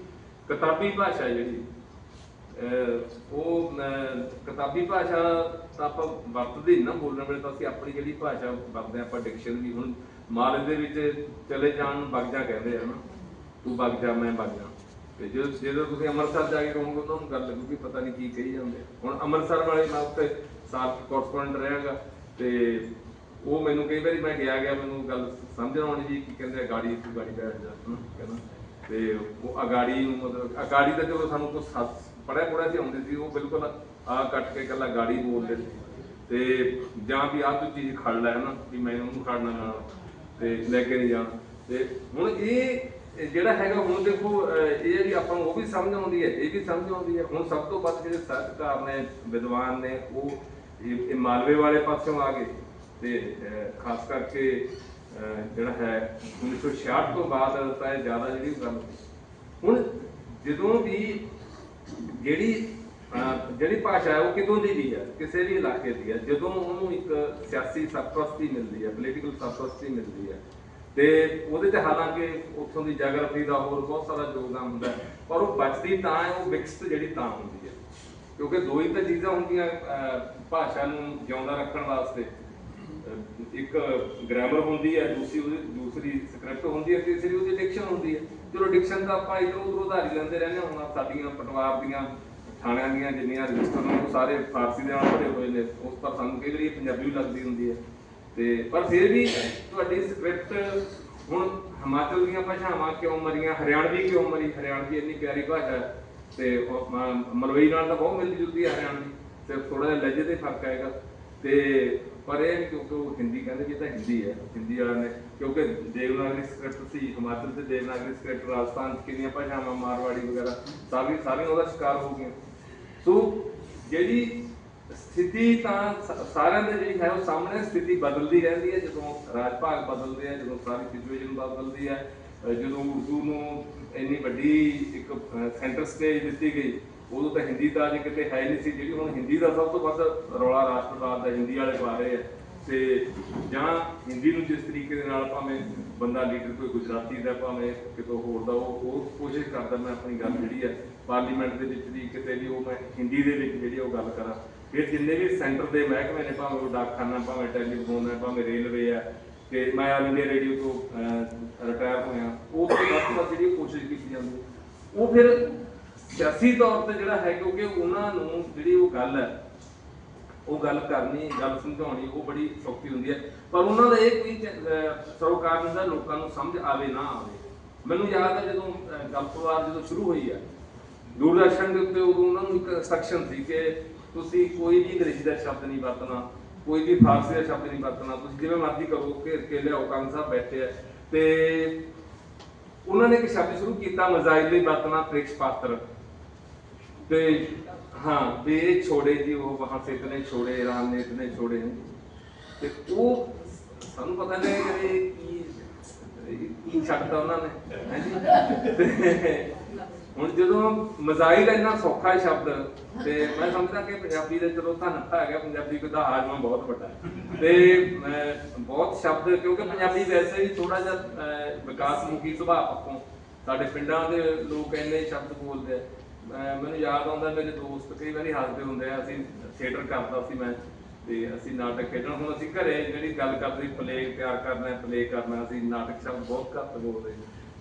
ਕਿਤਾਬੀ ਭਾਸ਼ਾ ਜਿਹੜੀ ਉਹ ਕਿਤਾਬੀ ਭਾਸ਼ਾ ਤਾਂ ਆਪਾਂ ਵਰਤਦੇ ਨਾ ਬੋਲਣ ਵੇਲੇ ਤਾਂ ਅਸੀਂ ਆਪਣੀ ਜਿਹੜੀ ਭਾਸ਼ਾ ਵਰਤਦੇ ਹਾਂ ਆਪਾਂ ਡਿਕਸ਼ਨ ਵੀ ਹੁਣ ਮਾਲ ਦੇ ਵਿੱਚ ਚਲੇ ਜਾਣ ਨੂੰ ਬਗਜਾ ਕਹਿੰਦੇ ਆ ਨਾ। ਤੂੰ ਬਗ ਜਾ ਮੈਂ ਬਗ ਜਾ ਤੇ ਜਦੋਂ ਜਦੋਂ ਤੁਸੀਂ ਅੰਮ੍ਰਿਤਸਰ ਜਾ ਕੇ ਕਹੋਗੇ ਤਾਂ ਉਹਨੂੰ ਗੱਲ ਲੱਗੂਗੀ ਪਤਾ ਨਹੀਂ ਕੀ ਕਹੀ ਜਾਂਦੇ ਹੁਣ ਅੰਮ੍ਰਿਤਸਰ ਵਾਲੇ ਮੈਂ ਉੱਥੇ ਸਾਥ ਕੋਰਸਪੋਂਡੈਂਟ ਰਹਾਂਗਾ ਤੇ ਉਹ ਮੈਨੂੰ ਕਈ ਵਾਰੀ ਮੈਂ ਗਿਆ ਗਿਆ ਮੈਨੂੰ ਗੱਲ ਸਮਝ ਨਾ ਜੀ ਕੀ ਕਹਿੰਦੇ ਆ ਗਾੜੀ ਤੂੰ ਗਾੜੀ ਬੈਠ ਜਾ ਹਨਾ, ਕਹਿੰਦਾ। ਤੇ ਉਹ ਅਗਾੜੀ ਨੂੰ ਮਤਲਬ ਅਗਾੜੀ ਤਾਂ ਚਲੋ ਸਾਨੂੰ ਕੁਝ ਪੜਿਆ ਪੜਿਆ ਸੀ, ਆਉਂਦੇ ਸੀ, ਉਹ ਬਿਲਕੁਲ ਆ ਕੱਟ ਕੇ ਇਕੱਲਾ ਗਾੜੀ ਬੋਲਦੇ ਸੀ। ਤੇ ਜਾਂ ਵੀ ਆਹ ਕੋਈ ਚੀਜ਼ ਖੜ ਲੈ ਨਾ ਵੀ ਮੈਂ ਉਹਨੂੰ ਖੜਨਾ ਨਾਲ ਤੇ ਲੈ ਕੇ ਨਹੀਂ ਜਾਣਾ। ਤੇ ਹੁਣ ਇਹ ਜਿਹੜਾ ਹੈਗਾ, ਹੁਣ ਦੇਖੋ ਇਹ ਹੈ ਆਪਾਂ ਨੂੰ ਉਹ ਵੀ ਸਮਝ ਆਉਂਦੀ ਹੈ, ਇਹ ਵੀ ਸਮਝ ਆਉਂਦੀ ਹੈ। ਹੁਣ ਸਭ ਤੋਂ ਵੱਧ ਜਿਹੜੇ ਸਰਕਾਰ ਨੇ, ਵਿਦਵਾਨ ਨੇ, ਉਹ ਇਹ ਮਾਲਵੇ ਵਾਲੇ ਪਾਸਿਓਂ ਆ ਗਏ। ਤੇ ਖਾਸ ਕਰਕੇ ਜਿਹੜਾ ਹੈ 1966 ਤੋਂ ਬਾਅਦ ਤਾਂ ਇਹ ਜ਼ਿਆਦਾ ਜਿਹੜੀ ਗੱਲ ਹੁਣ ਜਦੋਂ ਵੀ ਜਿਹੜੀ ਜਿਹੜੀ ਭਾਸ਼ਾ ਹੈ, ਉਹ ਕਿਤੋਂ ਦੀ ਵੀ ਹੈ? ਕਿਸੇ ਵੀ ਇਲਾਕੇ ਦੀ ਹੈ। ਜਦੋਂ ਉਹਨੂੰ ਇੱਕ ਸਿਆਸੀ ਸਰਪ੍ਰਸਤੀ ਮਿਲਦੀ ਹੈ ਪੋਲੀਟੀਕਲ ਸਰਪ੍ਰਸਤੀ ਮਿਲਦੀ ਹੈ, ਤੇ ਉਹਦੇ ਤੇ ਹਾਲਾਂਕਿ ਉੱਥੋਂ ਦੀ ਜਗ੍ਰਾਫੀ ਦਾ ਹੋਰ ਬਹੁਤ ਸਾਰਾ ਯੋਗਦਾਨ ਹੁੰਦਾ ਹੈ, ਪਰ ਉਹ ਬਚਦੀ ਤਾਂ ਹੈ, ਉਹ ਵਿਕਸਿਤ ਜਿਹੜੀ ਤਾਂ ਹੁੰਦੀ ਹੈ। ਕਿਉਂਕਿ ਦੋ ਹੀ ਤਾਂ ਚੀਜ਼ਾਂ ਹੁੰਦੀਆਂ ਭਾਸ਼ਾ ਨੂੰ ਜਿਉਂਦਾ ਰੱਖਣ ਵਾਸਤੇ। ਇੱਕ ਗ੍ਰਾਮਰ ਹੁੰਦੀ ਹੈ, ਦੂਸਰੀ ਉਹਦੀ, ਦੂਸਰੀ ਸਕ੍ਰਿਪਟ ਹੁੰਦੀ ਹੈ, ਤੀਸਰੀ ਉਹਦੀ ਡਿਕਸ਼ਨ ਹੁੰਦੀ ਹੈ। ਚਲੋ ਡਿਕਸ਼ਨ ਦਾ ਆਪਾਂ ਇਧਰੋਂ ਉਧਰੋਂ ਉਧਾਰੀ ਲੈਂਦੇ ਰਹਿੰਦੇ ਹੁਣ ਸਾਡੀਆਂ ਪਟਵਾਰ ਦੀਆਂ ਥਾਣਿਆਂ ਦੀਆਂ ਜਿੰਨੀਆਂ ਰਜਿਸਟਰ ਨੇ, ਉਹ ਸਾਰੇ ਫਾਰਸੀ ਦੇ ਨਾਲ ਭਰੇ ਹੋਏ ਨੇ, ਉਸ ਪਰ ਸਾਨੂੰ ਕਈ ਵਾਰੀ ਪੰਜਾਬੀ ਵੀ ਲੱਗਦੀ ਹੁੰਦੀ ਹੈ। ਤੇ ਪਰ ਫਿਰ ਵੀ ਤੁਹਾਡੀ ਸਕ੍ਰਿਪਟ ਹੁਣ ਹਿਮਾਚਲ ਦੀਆਂ ਭਾਸ਼ਾਵਾਂ ਕਿਉਂ ਮਰੀਆਂ ਹਰਿਆਣਵੀ ਕਿਉਂ ਮਰੀ? ਹਰਿਆਣਵੀ ਇੰਨੀ ਪਿਆਰੀ ਭਾਸ਼ਾ ਹੈ, ਤੇ ਮਲਵਈ ਨਾਲ ਤਾਂ ਬਹੁਤ ਮਿਲਦੀ ਜੁਲਦੀ ਹੈ ਹਰਿਆਣਵੀ ਸਿਰਫ ਥੋੜਾ ਜਿਹਾ ਲਹਿਜੇ ਤੇ ਫ਼ਰਕ ਆਏਗਾ। ਤੇ ਪਰ ਇਹ ਕਿਉਂਕਿ ਉਹ ਹਿੰਦੀ ਕਹਿੰਦੇ ਕਿ ਤਾਂ ਹਿੰਦੀ ਹੈ, ਹਿੰਦੀ ਵਾਲਿਆਂ ਨੇ, ਕਿਉਂਕਿ ਦੇਵਨਾਗਰੀ ਸਕ੍ਰਿਪਟ ਸੀ, ਹਿਮਾਚਲ ਤੇ ਦੇਵਨਾਗਰੀ ਸਕ੍ਰਿਪਟ, ਰਾਜਸਥਾਨ 'ਚ ਕਿੰਨੀਆਂ ਭਾਸ਼ਾਵਾਂ, ਮਾਰਵਾੜੀ ਵਗੈਰਾ ਸਾਰੀ ਸਾਰੀਆਂ ਉਹਦਾ ਸ਼ਿਕਾਰ ਹੋ ਗਈਆਂ। ਸੋ ਜਿਹੜੀ ਸਥਿਤੀ ਤਾਂ ਸਾਰਿਆਂ ਦੇ ਜਿਹੜੀ ਹੈ, ਉਹ ਸਾਹਮਣੇ ਸਥਿਤੀ ਬਦਲਦੀ ਰਹਿੰਦੀ ਹੈ, ਜਦੋਂ ਰਾਜ ਭਾਗ ਬਦਲਦੇ ਆ, ਜਦੋਂ ਸਾਰੀ ਸਿਚੁਏਸ਼ਨ ਬਦਲਦੀ ਹੈ ਜਦੋਂ ਉਰਦੂ ਨੂੰ ਇੰਨੀ ਵੱਡੀ ਇੱਕ ਸੈਂਟਰ ਸਟੇਜ ਦਿੱਤੀ ਗਈ ਉਦੋਂ ਤਾਂ ਹਿੰਦੀ ਤਾਂ ਅਜੇ ਕਿਤੇ ਹੈ ਹੀ ਨਹੀਂ ਸੀ, ਜਿਹੜੀ ਹੁਣ ਹਿੰਦੀ ਦਾ ਸਭ ਤੋਂ ਵੱਧ ਰੌਲਾ ਰਾਸ਼ਟਰਵਾਦ ਦਾ ਹਿੰਦੀ ਵਾਲੇ ਪਾ ਰਹੇ ਆ। ਤੇ ਜਾਂ ਹਿੰਦੀ ਨੂੰ ਜਿਸ ਤਰੀਕੇ ਦੇ ਨਾਲ ਭਾਵੇਂ ਬੰਦਾ ਲੀਡਰ ਕੋਈ ਗੁਜਰਾਤੀ ਦਾ, ਭਾਵੇਂ ਕਿਤੋਂ ਹੋਰ ਦਾ, ਉਹ ਉਹ ਕੋਸ਼ਿਸ਼ ਕਰਦਾ ਮੈਂ ਆਪਣੀ ਗੱਲ ਜਿਹੜੀ ਹੈ ਪਾਰਲੀਮੈਂਟ ਦੇ ਵਿੱਚ ਵੀ ਕਿਤੇ ਵੀ ਉਹ ਮੈਂ ਹਿੰਦੀ ਦੇ ਵਿੱਚ ਜਿਹੜੀ ਉਹ ਗੱਲ ਕਰਾਂ। ਫਿਰ ਜਿੰਨੇ ਵੀ ਸੈਂਟਰ ਦੇ ਮਹਿਕਮੇ ਨੇ, ਭਾਵੇਂ ਉਹ ਡਾਕਖਾਨਾ, ਭਾਵੇਂ ਟੈਲੀਫੋਨ ਹੈ, ਭਾਵੇਂ ਰੇਲਵੇ ਹੈ, ਤੇ ਮੈਂ ਆਲ ਇੰਡੀਆ ਰੇਡੀਓ ਤੋਂ ਰਿਟਾਇਰ ਹੋਇਆ, ਉਹ ਤੋਂ ਵੱਧ ਜਿਹੜੀ ਕੋਸ਼ਿਸ਼ ਕੀਤੀ ਜਾਂਦੀ ਉਹ ਫਿਰ ਸਿਆਸੀ ਤੌਰ ਤੇ ਜਿਹੜਾ ਹੈ ਕਿਉਂਕਿ ਉਹਨਾਂ ਨੂੰ ਜਿਹੜੀ ਉਹ ਗੱਲ ਹੈ ਉਹ ਗੱਲ ਕਰਨੀ ਗੱਲ ਸਮਝਾਉਣੀ ਉਹ ਬੜੀ ਸੌਖੀ ਹੁੰਦੀ ਹੈ। ਪਰ ਉਹਨਾਂ ਦਾ ਇਹ ਕੋਈ ਸਰੋਕਾਰ ਹੁੰਦਾ ਲੋਕਾਂ ਨੂੰ ਸਮਝ ਆਵੇ ਨਾ ਆਵੇ। ਮੈਨੂੰ ਯਾਦ ਹੈ ਜਦੋਂ ਅਹ, ਜਦੋਂ ਸ਼ੁਰੂ ਹੋਈ ਹੈ ਦੂਰਦਰਸ਼ਨ ਦੇ ਉੱਤੇ ਉਦੋਂ ਉਹਨਾਂ ਨੂੰ ਇੱਕ ਸੈਕਸ਼ਨ ਸੀ ਕਿ ਤੁਸੀਂ ਕੋਈ ਵੀ ਅੰਗਰੇਜ਼ੀ ਦਾ ਸ਼ਬਦ ਨਹੀਂ ਵਰਤਣਾ ਕੋਈ ਵੀ ਫਾਰਸੀ ਦਾ ਸ਼ਬਦ ਨਹੀਂ ਵਰਤਣਾ ਤੁਸੀਂ ਜਿਵੇਂ ਮਰਜ਼ੀ ਕਰੋ ਘੇਰ ਕੇ ਲਿਆਓ ਕੰਗ ਸਾਹਿਬ ਬੈਠੇ ਆ। ਤੇ ਉਹਨਾਂ ਨੇ ਇੱਕ ਸ਼ਬਦ ਸ਼ੁਰੂ ਕੀਤਾ ਮਜ਼ਾਇਲ ਲਈ ਵਰਤਣਾ ਪ੍ਰਿਕਸ਼ ਪਾਤਰ। ਤੇ हाँ वे छोड़े जी वो वहां से इतने छोड़े राम ने इतने छोड़े ਤੇ ਉਹ ਸਾਨੂੰ ਪਤਾ ਨਹੀਂ ਕਿ ਇਹ ਕੀ ਕੀ ਛੱਡਤਾ ਉਹਨਾਂ ਨੇ ਹੈਂ ਜੀ ਤੇ ਹੁਣ ਜਦੋਂ ਮਜ਼ਾਇਲ ਇੰਨਾ ਸੌਖਾ ਹੈ ਸ਼ਬਦ ਤੇ ਮੈਂ ਸਮਝਦਾ ਕਿ ਪੰਜਾਬੀ ਦੇ ਚਲੋ ਧੰਨ ਹੈ ਗਿਆ ਪੰਜਾਬੀ ਦਾ ਹਾਜ਼ਮਾ ਬਹੁਤ ਵੱਡਾ ਹੈ ਤੇ ਅਹ, ਬਹੁਤ ਸ਼ਬਦ ਕਿਉਂਕਿ ਪੰਜਾਬੀ ਵੈਸੇ ਹੀ ਥੋੜਾ ਜਿਹਾ ਅਹ, ਵਿਕਾਸਮੁਖੀ ਸੁਭਾਅ ਪੱਖੋਂ ਸਾਡੇ ਪਿੰਡਾਂ ਦੇ ਲੋਕ ਇੰਨੇ ਸ਼ਬਦ ਬੋਲਦੇ ਆ ਮੈਂ- ਮੈਨੂੰ ਯਾਦ ਆਉਂਦਾ ਮੇਰੇ ਦੋਸਤ ਕਈ ਵਾਰੀ ਹੱਸਦੇ ਹੁੰਦੇ ਆ ਅਸੀਂ ਥੀਏਟਰ ਕਰਦਾ ਸੀ ਮੈਂ ਤੇ ਅਸੀਂ ਨਾਟਕ ਖੇਡਣ ਹੁਣ ਅਸੀਂ ਘਰੇ ਜਿਹੜੀ ਗੱਲ ਕਰਦੇ ਪਲੇ ਤਿਆਰ ਕਰਨਾ ਪਲੇ ਕਰਨਾ ਅਸੀਂ ਨਾਟਕ ਸ਼ਬਦ ਬਹੁਤ ਘੱਟ ਬੋਲਦੇ।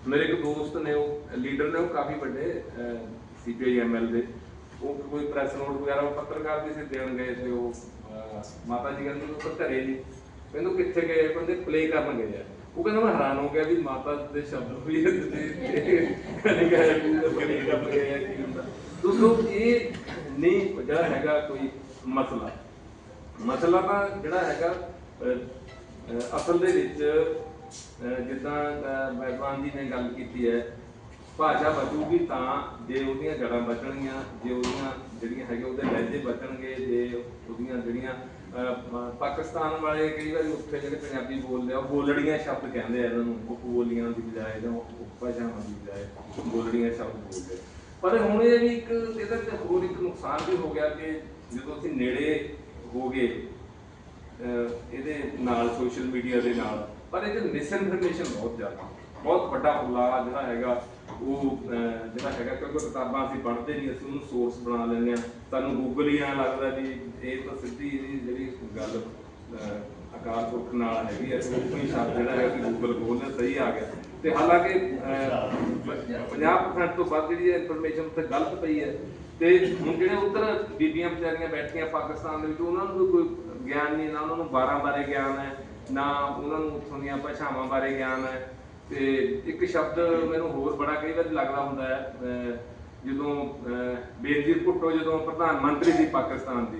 ਮੇਰੇ ਇੱਕ ਦੋਸਤ ਨੇ ਉਹ ਲੀਡਰ ਨੇ ਉਹ ਕਾਫੀ ਵੱਡੇ ਸੀਪੀਆਈ ਐਮਐਲ ਦੇ ਉਹ ਕੋਈ ਪ੍ਰੈਸ ਨੋਟ ਵਗੈਰਾ ਉਹ ਪੱਤਰਕਾਰ ਦੀ ਸੀ ਦੇਣ ਗਏ ਤੇ ਉਹ ਮਾਤਾ ਜੀ ਕਹਿੰਦੇ ਉਹ ਘਰੇ ਨਹੀਂ ਕਹਿੰਦੇ ਕਿੱਥੇ ਗਏ ਕਹਿੰਦੇ ਪਲੇ ਕਰਨ ਗਏ ਆ ਉਹ ਕਹਿੰਦਾ ਮੈਂ ਹੈਰਾਨ ਹੋ ਗਿਆ ਵੀ ਮਾਤਾ ਦੇ ਸ਼ਬਦ ਵੀ ਕਹਿੰਦੇ ਗਏ ਪਲੇ ਕਰਨ ਗਏ ਆ ਦੋਸਤੋ, ਇਹ ਨਹੀਂ ਜਿਹੜਾ ਹੈਗਾ ਕੋਈ ਮਸਲਾ। ਮਸਲਾ ਤਾਂ ਜਿਹੜਾ ਹੈਗਾ ਅਸਲ ਦੇ ਵਿੱਚ ਜਿੱਦਾਂ ਮਹਿਬਾਨ ਜੀ ਨੇ ਗੱਲ ਕੀਤੀ ਹੈ, ਭਾਸ਼ਾ ਬਚੂਗੀ ਤਾਂ ਜੇ ਉਹਦੀਆਂ ਜੜਾਂ ਬਚਣਗੀਆਂ, ਜੇ ਉਹਦੀਆਂ ਜਿਹੜੀਆਂ ਹੈਗੇ ਉਹਦੇ ਲਹਿਜੇ ਬਚਣਗੇ, ਜੇ ਉਹਦੀਆਂ ਜਿਹੜੀਆਂ ਪਾਕਿਸਤਾਨ ਵਾਲੇ ਕਈ ਵਾਰੀ ਉੱਥੇ ਜਿਹੜੇ ਪੰਜਾਬੀ ਬੋਲਦੇ ਆ, ਉਹ ਬੋਲੜੀਆਂ ਸ਼ਬਦ ਕਹਿੰਦੇ ਆ ਇਹਨਾਂ ਨੂੰ ਉਪ ਬੋਲੀਆਂ ਦੀ ਬਜਾਏ ਜਾਂ ਉਪਭਾਸ਼ਾਵਾਂ ਦੀ ਬਜਾਏ ਬੋਲੜੀਆਂ ਸ਼ਬਦ ਬੋਲਦੇ ਪਰ ਹੁਣ ਇਹ ਵੀ ਇੱਕ ਇਹਦਾ ਤੇ ਹੋਰ ਇੱਕ ਨੁਕਸਾਨ ਵੀ ਹੋ ਗਿਆ ਕਿ ਜਦੋਂ ਅਸੀਂ ਨੇੜੇ ਹੋ ਗਏ ਇਹਦੇ ਨਾਲ ਸੋਸ਼ਲ ਮੀਡੀਆ ਦੇ ਨਾਲ, ਪਰ ਇਹਦੇ ਮਿਸਇਨਫੋਰਮੇਸ਼ਨ ਬਹੁਤ ਜ਼ਿਆਦਾ। ਬਹੁਤ ਵੱਡਾ ਫੈਲਾਅ ਜਿਹੜਾ ਹੈਗਾ, ਉਹ ਜਿਹੜਾ ਹੈਗਾ, ਕਿਉਂਕਿ ਕਿਤਾਬਾਂ ਅਸੀਂ ਪੜ੍ਹਦੇ ਨਹੀਂ, ਅਸੀਂ ਉਹਨੂੰ ਸੋਰਸ ਬਣਾ ਲੈਂਦੇ ਆ ਸਾਨੂੰ ਗੂਗਲ ਹੀ ਐਂ ਲੱਗਦਾ ਵੀ ਇਹ ਤਾਂ ਸਿੱਧੀ ਜਿਹੜੀ ਗੱਲ, ਅਹ ਅਕਾਲ ਪੁਰਖ ਨਾਲ ਹੈਗੀ ਹੈ ਕੋਈ ਸ਼ਬਦ ਜਿਹੜਾ ਹੈ ਕਿ ਗੂਗਲ ਖੋਲ੍ਹਦੇ ਸਹੀ ਆ ਗਿਆ। ਤੇ ਹਾਲਾਂਕਿ ਅਹ, 50% ਤੋਂ ਵੱਧ ਜਿਹੜੀ ਇਨਫੋਰਮੇਸ਼ਨ ਉੱਥੇ ਗਲਤ ਪਈ ਹੈ। ਤੇ ਹੁਣ ਜਿਹੜੇ ਉੱਧਰ ਬੀਬੀਆਂ ਵਿਚਾਰੀਆਂ ਬੈਠੀਆਂ ਪਾਕਿਸਤਾਨ ਦੇ ਵਿੱਚ ਉਹਨਾਂ ਨੂੰ ਵੀ ਕੋਈ ਗਿਆਨ ਨਹੀਂ ਨਾ ਉਹਨਾਂ ਨੂੰ 12 ਬਾਰੇ ਗਿਆਨ ਹੈ ਨਾ ਉਹਨਾਂ ਨੂੰ ਉੱਥੋਂ ਦੀਆਂ ਭਾਸ਼ਾਵਾਂ ਬਾਰੇ ਗਿਆਨ ਹੈ। ਤੇ ਇੱਕ ਸ਼ਬਦ ਮੈਨੂੰ ਹੋਰ ਬੜਾ ਕਈ ਵਾਰ ਲੱਗਦਾ ਹੁੰਦਾ ਹੈ ਜਦੋਂ ਅਹ, ਬੇਨਜ਼ੀਰ ਭੁੱਟੋ ਜਦੋਂ ਪ੍ਰਧਾਨ ਮੰਤਰੀ ਸੀ ਪਾਕਿਸਤਾਨ ਦੀ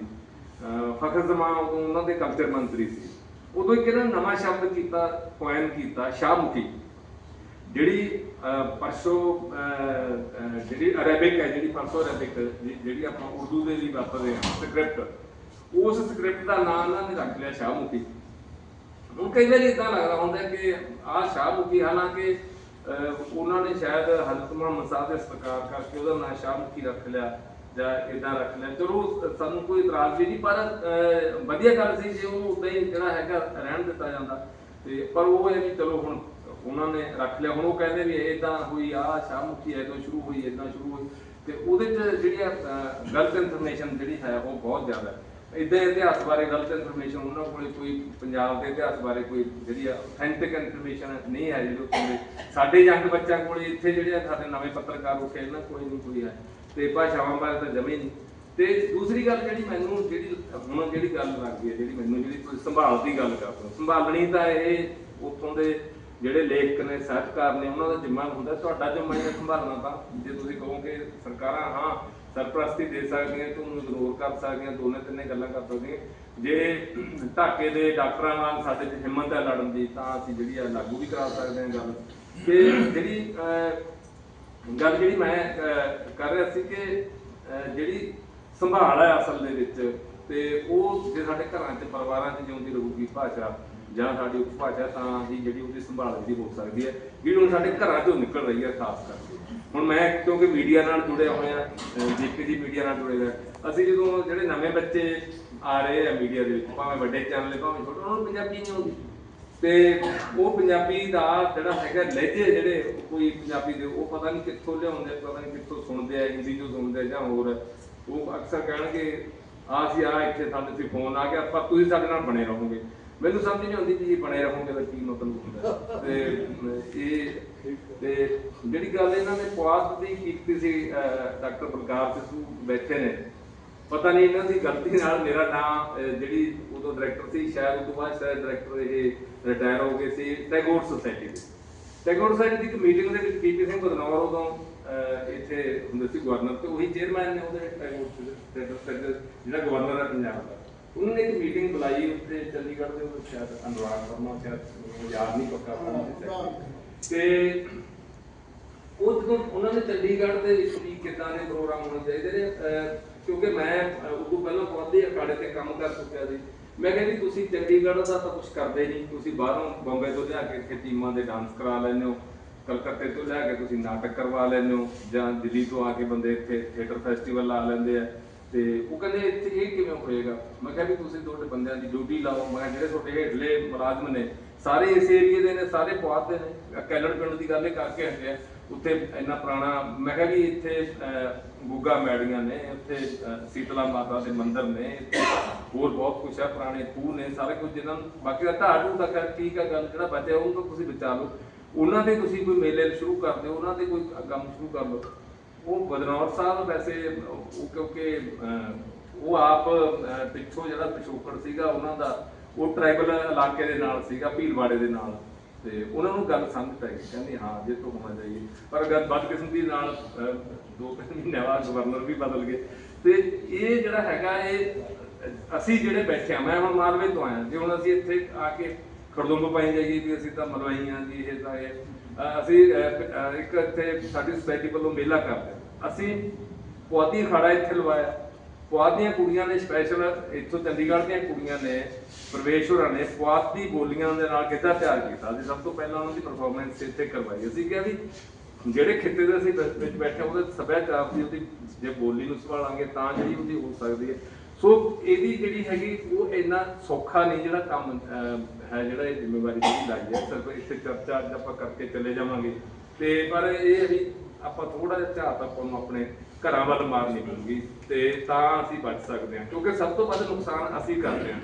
ਫਖਰ ਜ਼ਮਾਨ ਉਦੋਂ ਉਹਨਾਂ ਦੇ ਕਲਚਰ ਮੰਤਰੀ ਸੀ। ਉਦੋਂ ਇੱਕ ਇਹਨਾਂ ਨਵਾਂ ਸ਼ਬਦ ਕੀਤਾ ਕੋਇਨ ਕੀਤਾ ਸ਼ਾਹਮੁਖੀ। ਜਿਹੜੀ ਅਹ, ਪਰਸੋ ਜਿਹੜੀ ਅਰੇਬਿਕ ਹੈ ਜਿਹੜੀ ਪਰਸੋ ਅਰੇਬਿਕ ਜਿਹੜੀ ਆਪਾਂ ਉਰਦੂ ਦੇ ਲਈ ਵਰਤਦੇ ਹਾਂ ਸਕ੍ਰਿਪਟ ਉਸ ਸਕ੍ਰਿਪਟ ਦਾ ਨਾਮ ਇਹਨਾਂ ਨੇ ਰੱਖ ਲਿਆ ਸ਼ਾਹਮੁਖੀ। ਹੁਣ ਕਈ ਵਾਰੀ ਇਦਾਂ ਲੱਗਦਾ ਹੁੰਦਾ ਕਿ ਆਹ ਸ਼ਾਹਮੁਖੀ ਹਾਲਾਂਕਿ ਉਹਨਾਂ ਨੇ ਸ਼ਾਇਦ ਹਜ਼ਰਤ ਮੁਹੰਮਦ ਸਾਹਿਬ ਦੇ ਸਤਿਕਾਰ ਕਰਕੇ ਉਹਦਾ ਨਾਮ ਸ਼ਾਹਮੁਖੀ ਰੱਖ ਲਿਆ ਜਾਂ ਇਦਾਂ ਰੱਖ ਲਿਆ। ਚਲੋ ਸਾਨੂੰ ਕੋਈ ਇਤਰਾਜ਼ ਵੀ ਨਹੀਂ ਪਰ ਵਧੀਆ ਗੱਲ ਸੀ ਜੇ ਉਹ ਉਦਾਂ ਹੀ ਜਿਹੜਾ ਹੈਗਾ ਰਹਿਣ ਦਿੱਤਾ ਜਾਂਦਾ। ਤੇ ਪਰ ਉਹ ਇਹ ਵੀ ਚਲੋ ਹੁਣ ਉਹਨਾਂ ਨੇ ਰੱਖ ਲਿਆ। ਹੁਣ ਉਹ ਕਹਿੰਦੇ ਵੀ ਇਹ ਤਾਂ ਹੋਈ ਆ ਸ਼ਾਹਮੁਖੀ ਹੈ ਤੋਂ ਸ਼ੁਰੂ ਹੋਈ ਇਦਾਂ ਸ਼ੁਰੂ ਹੋਈ। ਤੇ ਉਹਦੇ ਚ ਜਿਹੜੀ ਆ, ਗਲਤ ਇਨਫੋਰਮੇਸ਼ਨ ਜਿਹੜੀ ਹੈ ਉਹ ਬਹੁਤ ਜ਼ਿਆਦਾ ਹੈ। ਇਦਾਂ ਇਤਿਹਾਸ ਬਾਰੇ ਗਲਤ ਇਨਫੋਰਮੇਸ਼ਨ ਉਹਨਾਂ ਕੋਲੇ ਕੋਈ ਪੰਜਾਬ ਦੇ ਇਤਿਹਾਸ ਬਾਰੇ ਕੋਈ ਜਿਹੜੀ ਆ ਅਥੈਂਟਿਕ ਇਨਫੋਰਮੇਸ਼ਨ ਨਹੀਂ ਹੈ ਜਿਹੜੀ ਉੱਥੇ ਸਾਡੇ ਯੰਗ ਬੱਚਿਆਂ ਕੋਲੇ ਇੱਥੇ ਜਿਹੜੇ ਆ ਸਾਡੇ ਨਵੇਂ ਪੱਤਰਕਾਰ ਉੱਠੇ ਇਹਨਾਂ ਕੋਈ ਨਹੀਂ ਕੋਈ ਹੈ ਤੇ ਭਾਸ਼ਾਵਾਂ ਬਾਰੇ ਤਾਂ ਜਮੇ ਨਹੀਂ। ਤੇ ਦੂਸਰੀ ਗੱਲ ਜਿਹੜੀ ਮੈਨੂੰ ਜਿਹੜੀ ਹੁਣ ਜਿਹੜੀ ਗੱਲ ਲੱਗਦੀ ਹੈ ਜਿਹੜੀ ਮੈਨੂੰ ਜਿਹੜੀ ਸੰਭਾਲ ਦੀ ਗੱਲ ਕਰਦੇ। ਹੋ ਸੰਭਾਲਣੀ ਤਾਂ ਇਹ ਉੱਥੋਂ ਦੇ ਜਿਹੜੇ ਲੇਖਕ ਨੇ, ਸਾਹਿਤਕਾਰ ਨੇ, ਉਹਨਾਂ ਦਾ ਜਿੰਮਾ ਹੁੰਦਾ, ਤੁਹਾਡਾ ਜਿੰਮਾ ਹੀ ਹੈ ਸੰਭਾਲਣਾ ਤਾਂ। ਜੇ ਤੁਸੀਂ ਕਹੋਗੇ ਸਰਕਾਰਾਂ, ਹਾਂ, ਸਰਪ੍ਰਸਤੀ ਦੇ ਸਕਦੀਆਂ, ਤੁਹਾਨੂੰ ਇਗਨੋਰ ਕਰ ਸਕਦੀਆਂ, ਦੋਨੇ ਤਿੰਨੇ ਗੱਲਾਂ ਕਰ ਸਕਦੀਆਂ। ਜੇ ਢਾਕੇ ਦੇ ਡਾਕਟਰਾਂ ਨਾਲ ਸਾਡੇ 'ਚ ਹਿੰਮਤ ਹੈ ਲੜਨ ਦੀ, ਤਾਂ ਅਸੀਂ ਜਿਹੜੀ ਆ ਲਾਗੂ ਵੀ ਕਰਾ ਸਕਦੇ ਹਾਂ ਗੱਲ। ਤੇ ਜਿਹੜੀ ਗੱਲ ਜਿਹੜੀ ਮੈਂ ਕਰ ਰਿਹਾ ਸੀ ਕਿ ਜਿਹੜੀ ਸੰਭਾਲ ਹੈ ਅਸਲ ਦੇ ਵਿੱਚ, ਤੇ ਉਹ ਜੇ ਸਾਡੇ ਘਰਾਂ 'ਚ, ਪਰਿਵਾਰਾਂ 'ਚ ਜਿਉਂਦੀ ਰਹੂਗੀ ਭਾਸ਼ਾ ਜਾਂ ਸਾਡੀ ਉਪਭਾਸ਼ਾ ਤਾਂ ਹੀ ਜਿਹੜੀ ਉਹਦੀ ਸੰਭਾਲ ਜਿਹੜੀ ਹੋ ਸਕਦੀ ਹੈ, ਜਿਹੜੀ ਹੁਣ ਸਾਡੇ ਘਰਾਂ 'ਚੋਂ ਨਿਕਲ ਰਹੀ ਹੈ ਖਾਸ ਕਰਕੇ। ਹੁਣ ਮੈਂ ਕਿਉਂਕਿ ਮੀਡੀਆ ਨਾਲ ਜੁੜਿਆ ਹੋਇਆ ਜੀਪੀ ਜੀ ਮੀਡੀਆ ਨਾਲ ਜੁੜੇ ਹੋਏ ਅਸੀਂ ਜਦੋਂ ਜਿਹੜੇ ਨਵੇਂ ਬੱਚੇ ਆ ਰਹੇ ਆ ਮੀਡੀਆ ਦੇ ਵਿੱਚ, ਭਾਵੇਂ ਵੱਡੇ ਚੈਨਲ ਭਾਵੇਂ ਛੋਟੇ, ਉਹਨਾਂ ਨੂੰ ਪੰਜਾਬੀ ਨਹੀਂ ਆਉਂਦੀ। ਤੇ ਉਹ ਪੰਜਾਬੀ ਦਾ ਜਿਹੜਾ ਹੈਗਾ ਲਹਿਜੇ ਜਿਹੜੇ ਕੋਈ ਪੰਜਾਬੀ ਦੇ, ਉਹ ਪਤਾ ਨਹੀਂ ਕਿੱਥੋਂ ਲਿਆਉਂਦੇ ਪਤਾ ਨਹੀਂ ਕਿੱਥੋਂ ਸੁਣਦੇ ਆ, ਹਿੰਦੀ ਚੋਂ ਸੁਣਦੇ ਆ ਜਾਂ ਹੋਰ। ਉਹ ਅਕਸਰ ਕਹਿਣਗੇ, ਆ ਸੀ ਆ ਇੱਥੇ ਸਾਡੇ ਤੇ ਫੋਨ ਆ ਗਿਆ ਪਰ ਤੁਸੀਂ ਸਾਡੇ ਨਾਲ ਬਣੇ ਰਹੋਗੇ। ਮੈਨੂੰ ਸਮਝ ਨਹੀਂ ਆਉਂਦੀ ਵੀ ਇਹ ਬਣੇ ਰਹੋਗੇ ਦਾ ਕੀ ਮਤਲਬ ਹੁੰਦਾ। ਤੇ, ਇਹ, ਤੇ ਜਿਹੜੀ ਗੱਲ ਇਹਨਾਂ ਨੇ ਪੁਆਧ ਦੀ ਕੀਤੀ ਸੀ ਡਾਕਟਰ ਬਲਕਾਰ ਸਿੱਧੂ ਬੈਠੇ ਨੇ, ਪਤਾ ਨਹੀਂ ਇਹਨਾਂ ਦੀ ਗਲਤੀ ਨਾਲ ਮੇਰਾ ਨਾਮ ਜਿਹੜੀ ਉਦੋਂ ਡਾਇਰੈਕਟਰ ਸੀ, ਸ਼ਾਇਦ ਉਦੋਂ ਬਾਅਦ ਸ਼ਾਇਦ ਡਾਇਰੈਕਟਰ ਇਹ ਰਿਟਾਇਰ ਹੋ ਗਏ ਸੀ, ਟੈਗੋਰ ਸੁਸਾਇਟੀ ਦੇ। ਟੈਗੋਰ ਸੁਸਾਇਟੀ ਦੀ ਇੱਕ ਮੀਟਿੰਗ ਦੇ ਵਿੱਚ ਪੀਪੀ ਸਿੰਘ ਬਦਨੌਰ ਉਦੋਂ ਇੱਥੇ ਹੁੰਦੇ ਸੀ ਗਵਰਨਰ ਤੇ ਉਹੀ ਚੇਅਰਮੈਨ ਨੇ ਉਹਦੇ ਟੈਗੋਰ ਜਿਹੜਾ ਗਵਰਨਰ ਹੈ ਪੰਜਾਬ ਦਾ। ਉਹਨਾਂ ਨੇ ਇੱਕ ਮੀਟਿੰਗ ਬੁਲਾਈ ਉੱਥੇ ਚੰਡੀਗੜ੍ਹ ਦੇ ਵਿੱਚ ਸ਼ਾਇਦ ਅਨੁਰਾਗ ਵਰਮਾ ਸ਼ਾਇਦ ਮੈਨੂੰ ਯਾਦ ਨਹੀਂ ਪੱਕਾ secretary। ਤੇ ਉਹ ਜਦੋਂ ਉਹਨਾਂ ਨੇ ਚੰਡੀਗੜ੍ਹ ਦੇ ਵਿੱਚ ਵੀ ਕਿੱਦਾਂ ਦੇ ਪ੍ਰੋਗਰਾਮ ਹੋਣੇ ਚਾਹੀਦੇ ਨੇ ਕਿਉਂਕਿ ਮੈਂ ਅਹ, ਉਦੋਂ ਪਹਿਲਾਂ ਬਹੁਤ ਅਖਾੜੇ ਤੇ ਕੰਮ ਕਰ ਚੁੱਕਿਆ ਸੀ। ਮੈਂ ਕਹਿੰਦੀ ਤੁਸੀਂ ਚੰਡੀਗੜ੍ਹ ਦਾ ਤਾਂ ਕੁਝ ਕਰਦੇ ਨਹੀਂ ਤੁਸੀਂ ਬਾਹਰੋਂ ਬੰਬੇ ਤੋਂ ਲਿਆ ਕੇ ਇੱਥੇ ਟੀਮਾਂ ਦੇ ਡਾਂਸ ਕਰਾ ਲੈਂਦੇ ਹੋ ਕਲਕੱਤੇ ਤੋਂ ਲਿਆ ਕੇ ਤੁਸੀਂ ਨਾਟਕ ਕਰਵਾ ਲੈਂਦੇ ਹੋ ਜਾਂ ਦਿੱਲੀ ਤੋਂ ਆ ਕੇ ਬੰਦੇ ਇੱਥੇ ਥੀਏਟਰ ਫੈਸਟੀਵਲ ਲਾ ਲੈਂਦੇ ਆ। ਤੇ ਉਹ ਕਹਿੰਦੇ ਇੱਥੇ ਇਹ ਕਿਵੇਂ ਹੋਏਗਾ? ਮੈਂ ਕਿਹਾ ਵੀ ਤੁਸੀਂ ਤੁਹਾਡੇ ਬੰਦਿਆਂ ਦੀ ਡਿਊਟੀ ਲਾਓ। ਮੈਂ ਕਿਹਾ ਜਿਹੜੇ ਤੁਹਾਡੇ ਹੇਠਲੇ ਮੁਲਾਜ਼ਮ ਨੇ, ਸਾਰੇ ਇਸ ਏਰੀਏ ਦੇ ਨੇ, ਸਾਰੇ ਪੁਆਧ ਦੇ ਨੇ। ਕੈਲੜ ਪਿੰਡ ਦੀ ਗੱਲ ਇਹ ਕਰਕੇ ਹਟੇ ਆ। ਉੱਥੇ ਇੰਨਾ ਪੁਰਾਣਾ, ਮੈਂ ਕਿਹਾ ਵੀ ਇੱਥੇ ਗੁੱਗਾ ਮੈੜੀਆਂ ਨੇ ਉੱਥੇ ਸੀਤਲਾ ਮਾਤਾ ਦੇ ਮੰਦਿਰ ਨੇ ਹੋਰ ਬਹੁਤ ਕੁਝ ਹੈ ਪੁਰਾਣੇ ਖੂਹ ਨੇ, ਸਾਰੇ ਕੁਝ ਜਿਹਨਾਂ ਨੂੰ, ਬਾਕੀ ਦਾ ਢਾਹ ਢੂਹ ਦਾ ਖੈਰ, ਠੀਕ ਹੈ ਗੱਲ, ਜਿਹੜਾ ਬਚਿਆ ਉਹਨੂੰ ਤਾਂ ਤੁਸੀਂ ਬਚਾ ਲਓ। ਉਹਨਾਂ ਦੇ ਤੁਸੀਂ ਕੋਈ ਮੇਲੇ ਸ਼ੁਰੂ ਕਰ ਦਿਓ, ਉਹਨਾਂ ਦੇ ਕੋਈ ਕੰਮ ਸ਼ੁਰੂ ਕਰ ਲਓ। ਉਹ ਬਦਨੌਰ ਸਾਹਿਬ ਵੈਸੇ, ਉਹ ਕਿਉਂਕਿ ਉਹ ਆਪ ਪਿੱਛੋਂ ਜਿਹੜਾ ਪਿਛੋਕੜ ਸੀਗਾ ਉਹਨਾਂ ਦਾ, ਉਹ ਟ੍ਰਾਈਬਲ ਇਲਾਕੇ ਦੇ ਨਾਲ ਸੀਗਾ, ਭੀਲਵਾੜੇ ਦੇ ਨਾਲ। ਤੇ ਉਹਨਾਂ ਨੂੰ ਗੱਲ ਸਮਝ ਪੈ ਗਈ, ਕਹਿੰਦੇ, ਹਾਂ, ਜੇ ਤੋਂ ਹੋਣਾ ਚਾਹੀਏ। ਪਰ ਗੱਲ ਬਦਕਿਸਮਤੀ ਨਾਲ ਦੋ ਤਿੰਨ ਮਹੀਨੇ ਬਾਅਦ ਗਵਰਨਰ ਵੀ ਬਦਲ ਗਏ। ਤੇ ਇਹ ਜਿਹੜਾ ਹੈਗਾ, ਇਹ, ਅਸੀਂ ਜਿਹੜੇ ਬੈਠੇ ਆ, ਮੈਂ ਹੁਣ ਮਾਲਵੇ ਤੋਂ ਆਇਆ। ਜੇ ਹੁਣ ਅਸੀਂ ਇੱਥੇ ਆ ਕੇ ਖੜਦੁੰਬ ਪਾਈ ਜਾਈਏ ਵੀ ਅਸੀਂ ਤਾਂ ਮਲਵਾਈ ਆ ਜੀ, ਇਹ ਤਾਂ ਇਹ। ਅਸੀਂ ਇੱਕ ਇੱਥੇ ਸਾਡੀ ਸੁਸਾਇਟੀ ਵੱਲੋਂ ਮੇਲਾ ਕਰਦੇ ਅਸੀਂ ਪੁਆਧੀ ਅਖਾੜਾ ਇੱਥੇ ਲਵਾਇਆ। ਪੁਆਧ ਦੀਆਂ ਕੁੜੀਆਂ ਨੇ ਸਪੈਸ਼ਲ ਇੱਥੋਂ ਚੰਡੀਗੜ੍ਹ ਦੀਆਂ ਕੁੜੀਆਂ ਨੇ ਪ੍ਰਵੇਸ਼ ਹੋਰਾਂ ਨੇ ਪੁਆਧ ਦੀ ਬੋਲੀਆਂ ਦੇ ਨਾਲ ਗਿੱਧਾ ਤਿਆਰ ਕੀਤਾ। ਅਸੀਂ ਸਭ ਤੋਂ ਪਹਿਲਾਂ ਉਹਨਾਂ ਦੀ ਪਰਫਾਰਮੈਂਸ ਇੱਥੇ ਕਰਵਾਈ। ਅਸੀਂ ਕਿਹਾ ਵੀ ਜਿਹੜੇ ਖਿੱਤੇ ਦੇ ਅਸੀਂ ਵਿੱਚ ਬੈਠੇ ਹਾਂ, ਉਹਦੇ ਸੱਭਿਆਚਾਰ ਦੀ ਉਹਦੀ ਜੇ ਬੋਲੀ ਨੂੰ ਸੰਭਾਲਾਂਗੇ ਤਾਂ ਜਿਹੜੀ ਉਹਦੀ ਹੋ ਸਕਦੀ ਹੈ। ਸੋ ਇਹਦੀ ਜਿਹੜੀ ਹੈਗੀ ਉਹ ਇੰਨਾ ਸੌਖਾ ਨਹੀਂ ਜਿਹੜਾ ਕੰਮ ਹੈ ਜਿਹੜਾ ਇਹ ਜ਼ਿੰਮੇਵਾਰੀ ਜਿਹੜੀ ਲਾਈ ਹੈ, ਸਿਰਫ ਇੱਥੇ ਚਰਚਾ ਅੱਜ ਆਪਾਂ ਕਰਕੇ ਚਲੇ ਜਾਵਾਂਗੇ। ਤੇ ਪਰ ਇਹ ਵੀ ਆਪਾਂ ਥੋੜਾ ਜਿਹਾ ਝਾਤ ਆਪਾਂ ਨੂੰ ਆਪਣੇ ਘਰਾਂ ਵੱਲ ਮਾਰਨੀ ਪਊਗੀ ਤੇ ਤਾਂ ਅਸੀਂ ਬਚ ਸਕਦੇ ਹਾਂ, ਕਿਉਂਕਿ ਸਭ ਤੋਂ ਵੱਧ ਨੁਕਸਾਨ ਅਸੀਂ ਕਰਦੇ ਹਾਂ।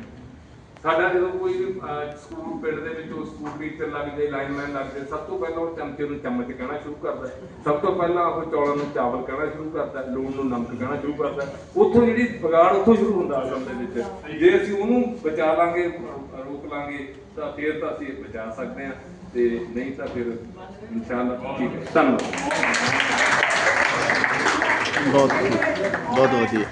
ਸਾਡਾ ਜਦੋਂ ਕੋਈ ਵੀ, ਸਕੂਲ ਪਿੰਡ ਦੇ ਵਿੱਚ ਉਹ ਸਕੂਲ ਟੀਚਰ ਲੱਗ ਜਾਏ ਲਾਈਨਮੈਨ ਲੱਗ ਜਾਏ ਸਭ ਤੋਂ ਪਹਿਲਾਂ ਉਹ ਚਮਚੇ ਨੂੰ ਚਮਚ ਕਹਿਣਾ ਸ਼ੁਰੂ ਕਰਦਾ ਹੈ। ਸਭ ਤੋਂ ਪਹਿਲਾਂ ਉਹ ਚੌਲਾਂ ਨੂੰ ਚਾਵਲ ਕਹਿਣਾ ਸ਼ੁਰੂ ਕਰਦਾ ਹੈ, ਲੂਣ ਨੂੰ ਨਮਕ ਕਹਿਣਾ ਸ਼ੁਰੂ ਕਰਦਾ ਹੈ। ਉੱਥੋਂ ਜਿਹੜੀ ਵਿਗਾੜ ਉੱਥੋਂ ਸ਼ੁਰੂ ਹੁੰਦਾ ਅਸਲ ਦੇ ਵਿੱਚ ਜੇ ਅਸੀਂ ਉਹਨੂੰ ਬਚਾ ਲਾਂਗੇ ਅਹ, ਰੋਕ ਲਾਂਗੇ ਤਾਂ ਫਿਰ ਤਾਂ ਅਸੀਂ ਬਚਾ ਸਕਦੇ ਹਾਂ ਤੇ ਨਹੀਂ ਤਾਂ ਫਿਰ ਇਨਸ਼ਾਅੱਲਾ ਠੀਕ ਹੈ ਧੰਨਵਾਦ ਬਹੁਤ ਬਹੁਤ ਵਧੀਆ